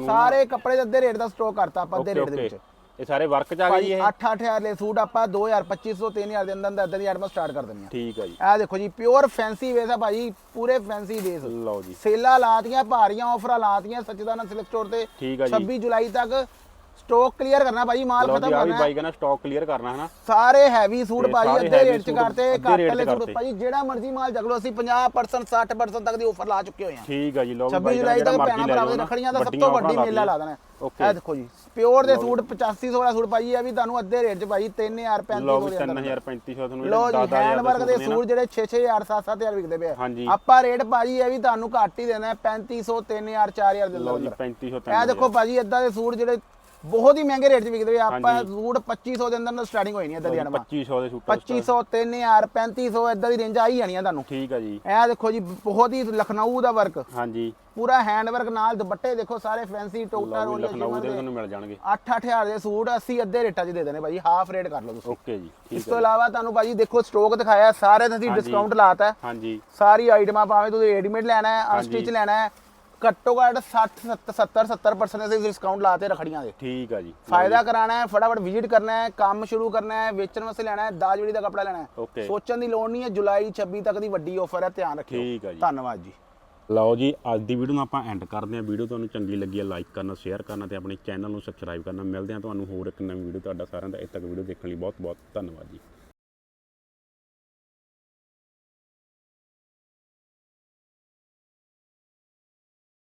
ਸਾਰੇ ਕੱਪੜੇ ਦੇ ਅੱਧੇ ਰੇਟ ਦਾ ਸਟੋਕ ਕਰਤਾ ਆਪਾਂ ਅੱਧੇ ਰੇਟ ਦੇ ਵਿੱਚ। ਇਹ ਸਾਰੇ ਵਰਕ ਚ ਆ ਭਾਜੀ ਇਹ 8-8000 ਦੇ ਸੂਟ ਆਪਾਂ 2000 2500 3000 ਦੇ ਅੰਦਰ ਅੰਦਰ ਦੀ ਆਈਟਮਾਂ ਸਟਾਰਟ ਕਰ ਦਿੰਦੇ ਠੀਕ ਆ ਜੀ। ਆ ਦੇਖੋ ਜੀ ਪਿਓਰ ਫੈਂਸੀ ਵੇਸ ਆ ਭਾਜੀ ਪੂਰੇ ਫੈਂਸੀ ਵੇਸ ਲਓ ਜੀ। ਸੇਲਾਂ ਲਾਤੀਆਂ ਭਾਰੀਆਂ ਆਫਰਾਂ ਲਾਤੀਆਂ ਸੱਚਦਾਨਾ ਸਿਲਕ ਸਟੋਰ ਤੇ। ਠੀਕ ਆ ਜੀ। 26 ਜੁਲਾਈ ਤੱਕ ਸਟਾਕ ਕਲੀਅਰ ਕਰਨਾ ਭਾਜੀ ਮਾਲ ਖਤਮ ਕਰਨਾ ਹੈ। ਬਾਈ ਕਹਿੰਦਾ ਸਟਾਕ ਕਲੀਅਰ ਕਰਨਾ ਹੈ ਨਾ ਸਾਰੇ ਹੈਵੀ ਸੂਟ ਸਾਰੇ ਅੱਧੇ ਰੇਟ ਚ ਕਰਤੇ ਘੱਟ ਵਾਲੇ ਸੂਟ। ਭਾਜੀ ਜਿਹੜਾ ਮਰਜ਼ੀ ਮਾਲ ਚੱਕ ਲਓ ਅਸੀਂ 50% 60% ਤੱਕ ਦੀ ਆਫਰ ਲਾ ਚੁੱਕੇ ਹੋਏ ਹਾਂ। ਠੀਕ ਆ ਜੀ ਵੀ 26 ਬਾਈ ਜੁਲਾਈ ਜਿਹੜਾ ਤੱਕ ਲੈ ਭਰਾਵਾਂ ਰੱਖੜੀਆਂ ਦਾ ਸਭ ਤੋਂ ਵੱਡੀ ਮੇਲਾ ਲਾ ਦੇਣਾ। ਓਕੇ ਇਹ ਦੇਖੋ ਜੀ ਪਿਓਰ ਦੇ ਸੂਟ 8500 ਵਾਲਾ ਸੂਟ ਭਾਜੀ ਇਹ ਵੀ ਤੁਹਾਨੂੰ ਅੱਧੇ ਰੇਟ 'ਚ ਭਾਜੀ 3000 ਲਓ 3500 ਵੀ ਦੇ ਅੰਦਰ 3000 3500 ਤੁਹਾਨੂੰ ਲੋ ਜੀ ਦਾਦਾ ਹੈਂਡ ਵਰਕ ਦੇ ਸੂਟ ਜਿਹੜੇ 6-6000 7-7000 ਵਿਕਦੇ ਪਏ। ਆਪਾਂ ਰੇਟ ਭਾਜੀ ਇਹ ਵੀ ਤੁਹਾਨੂੰ ਘੱਟ ਹੀ ਦੇਣਾ ਹੈ 3500 3000 4000 ਦੇ ਲਓ ਜੀ ਅੰਦਰ 3500 ਇਹ ਦੇਖੋ ਭਾਜੀ ਇਦਾਂ ਦੇ ਸੂਟ ਜਿਹੜੇ ਬਹੁਤ ਹੀ ਮਹਿੰਗੇ ਰੇਟ 'ਚ ਵਿਕਦੇ ਆ। ਆਪਾਂ। ਸੂਟ 2500 ਦੇ ਅੰਦਰ ਸਟਾਰਟਿੰਗ ਹੋਈ ਨਹੀਂ ਇਦਾਂ ਦੀ ਆਣਮਾ 2500 ਦੇ ਸੂਟ 2500 3000 3500 ਇਦਾਂ ਦੀ ਰੇਂਜ ਆਈ ਜਾਣੀ ਆ ਤੁਹਾਨੂੰ ਠੀਕ ਆ ਜੀ ਇਹ ਦੇਖੋ ਜੀ ਬਹੁਤ ਹੀ ਲਖਨਊ ਦਾ ਵਰਕ ਹਾਂਜੀ ਪੂਰਾ ਹੈਂਡ ਵਰਕ ਨਾਲ ਦੁਪੱਟੇ ਦੇਖੋ ਸਾਰੇ ਫੈਂਸੀ ਟੋਟਾ ਰੋਲੇ ਲਖਨਊ ਦੇ ਤੁਹਾਨੂੰ ਮਿਲ ਜਾਣਗੇ 8-8000 ਦੇ ਸੂਟ ਅਸੀਂ ਅੱਧੇ ਰੇਟਾਂ 'ਚ ਦੇ ਦੇਣੇ ਭਾਜੀ ਹਾਫ ਰੇਟ ਕਰ ਲਓ ਤੁਸੀਂ ਓਕੇ ਜੀ ਇਸ ਤੋਂ ਇਲਾਵਾ ਤੁਹਾਨੂੰ ਭਾਜੀ ਦੇਖੋ ਸਟਾਕ ਦਿਖਾਇਆ ਸਾਰੇ ਅਸੀਂ। ਡਿਸਕਾਊਂਟ ਲਾਤਾ ਹੈ। ਹਾਂਜੀ ਸਾਰੀ ਆਈਟਮਾਂ ਭਾਵੇਂ ਤੁਸੀਂ ਰੈਡੀਮੇਡ ਲੈਣਾ ਹੈ ਅਨਸਟਿਚ। ਲੈਣਾ ਹੈ ਘੱਟੋ ਘੱਟ 60 70 70% ਅਸੀਂ ਡਿਸਕਾਊਂਟ ਲਾਤੇ ਰਖੜੀਆਂ ਦੇ। ਠੀਕ ਆ ਜੀ ਫਾਇਦਾ ਕਰਾਣਾ ਹੈ ਫਟਾਫਟ ਵਿਜ਼ਿਟ ਕਰਨਾ ਹੈ ਕੰਮ ਸ਼ੁਰੂ ਕਰਨਾ ਹੈ ਵੇਚਣ ਵਾਸਤੇ ਲੈਣਾ ਹੈ ਦਾਜਵੜੀ ਦਾ ਕਪੜਾ ਲੈਣਾ ਹੈ। ਸੋਚਣ ਦੀ ਲੋੜ ਨਹੀਂ ਹੈ ਜੁਲਾਈ 26 ਤੱਕ ਦੀ ਵੱਡੀ ਆਫਰ ਹੈ ਧਿਆਨ ਰੱਖਿਓ। ਠੀਕ ਆ ਜੀ। ਧੰਨਵਾਦ ਜੀ। ਲਓ ਜੀ ਅੱਜ ਦੀ ਵੀਡੀਓ ਨੂੰ ਆਪਾਂ ਐਂਡ ਕਰਦੇ ਹਾਂ। ਵੀਡੀਓ ਤੁਹਾਨੂੰ ਚੰਗੀ ਲੱਗੀ ਹੈ ਲਾਈਕ ਕਰਨਾ ਸ਼ੇਅਰ ਕਰਨਾ ਤੇ ਆਪਣੇ ਚੈਨਲ ਨੂੰ ਸਬਸਕ੍ਰਾਈਬ ਕਰਨਾ। ਮਿਲਦੇ ਹਾਂ ਤੁਹਾਨੂੰ ਹੋਰ ਇੱਕ ਨਵੀਂ ਵੀਡੀਓ ਤੁਹਾਡਾ ਸਾਰਿਆਂ ਦਾ ਇੱਥੇ ਤੱਕ ਵੀਡੀਓ ਦੇਖਣ ਲਈ ਬਹੁਤ ਬਹੁਤ ਧੰਨਵਾਦ ਜੀ।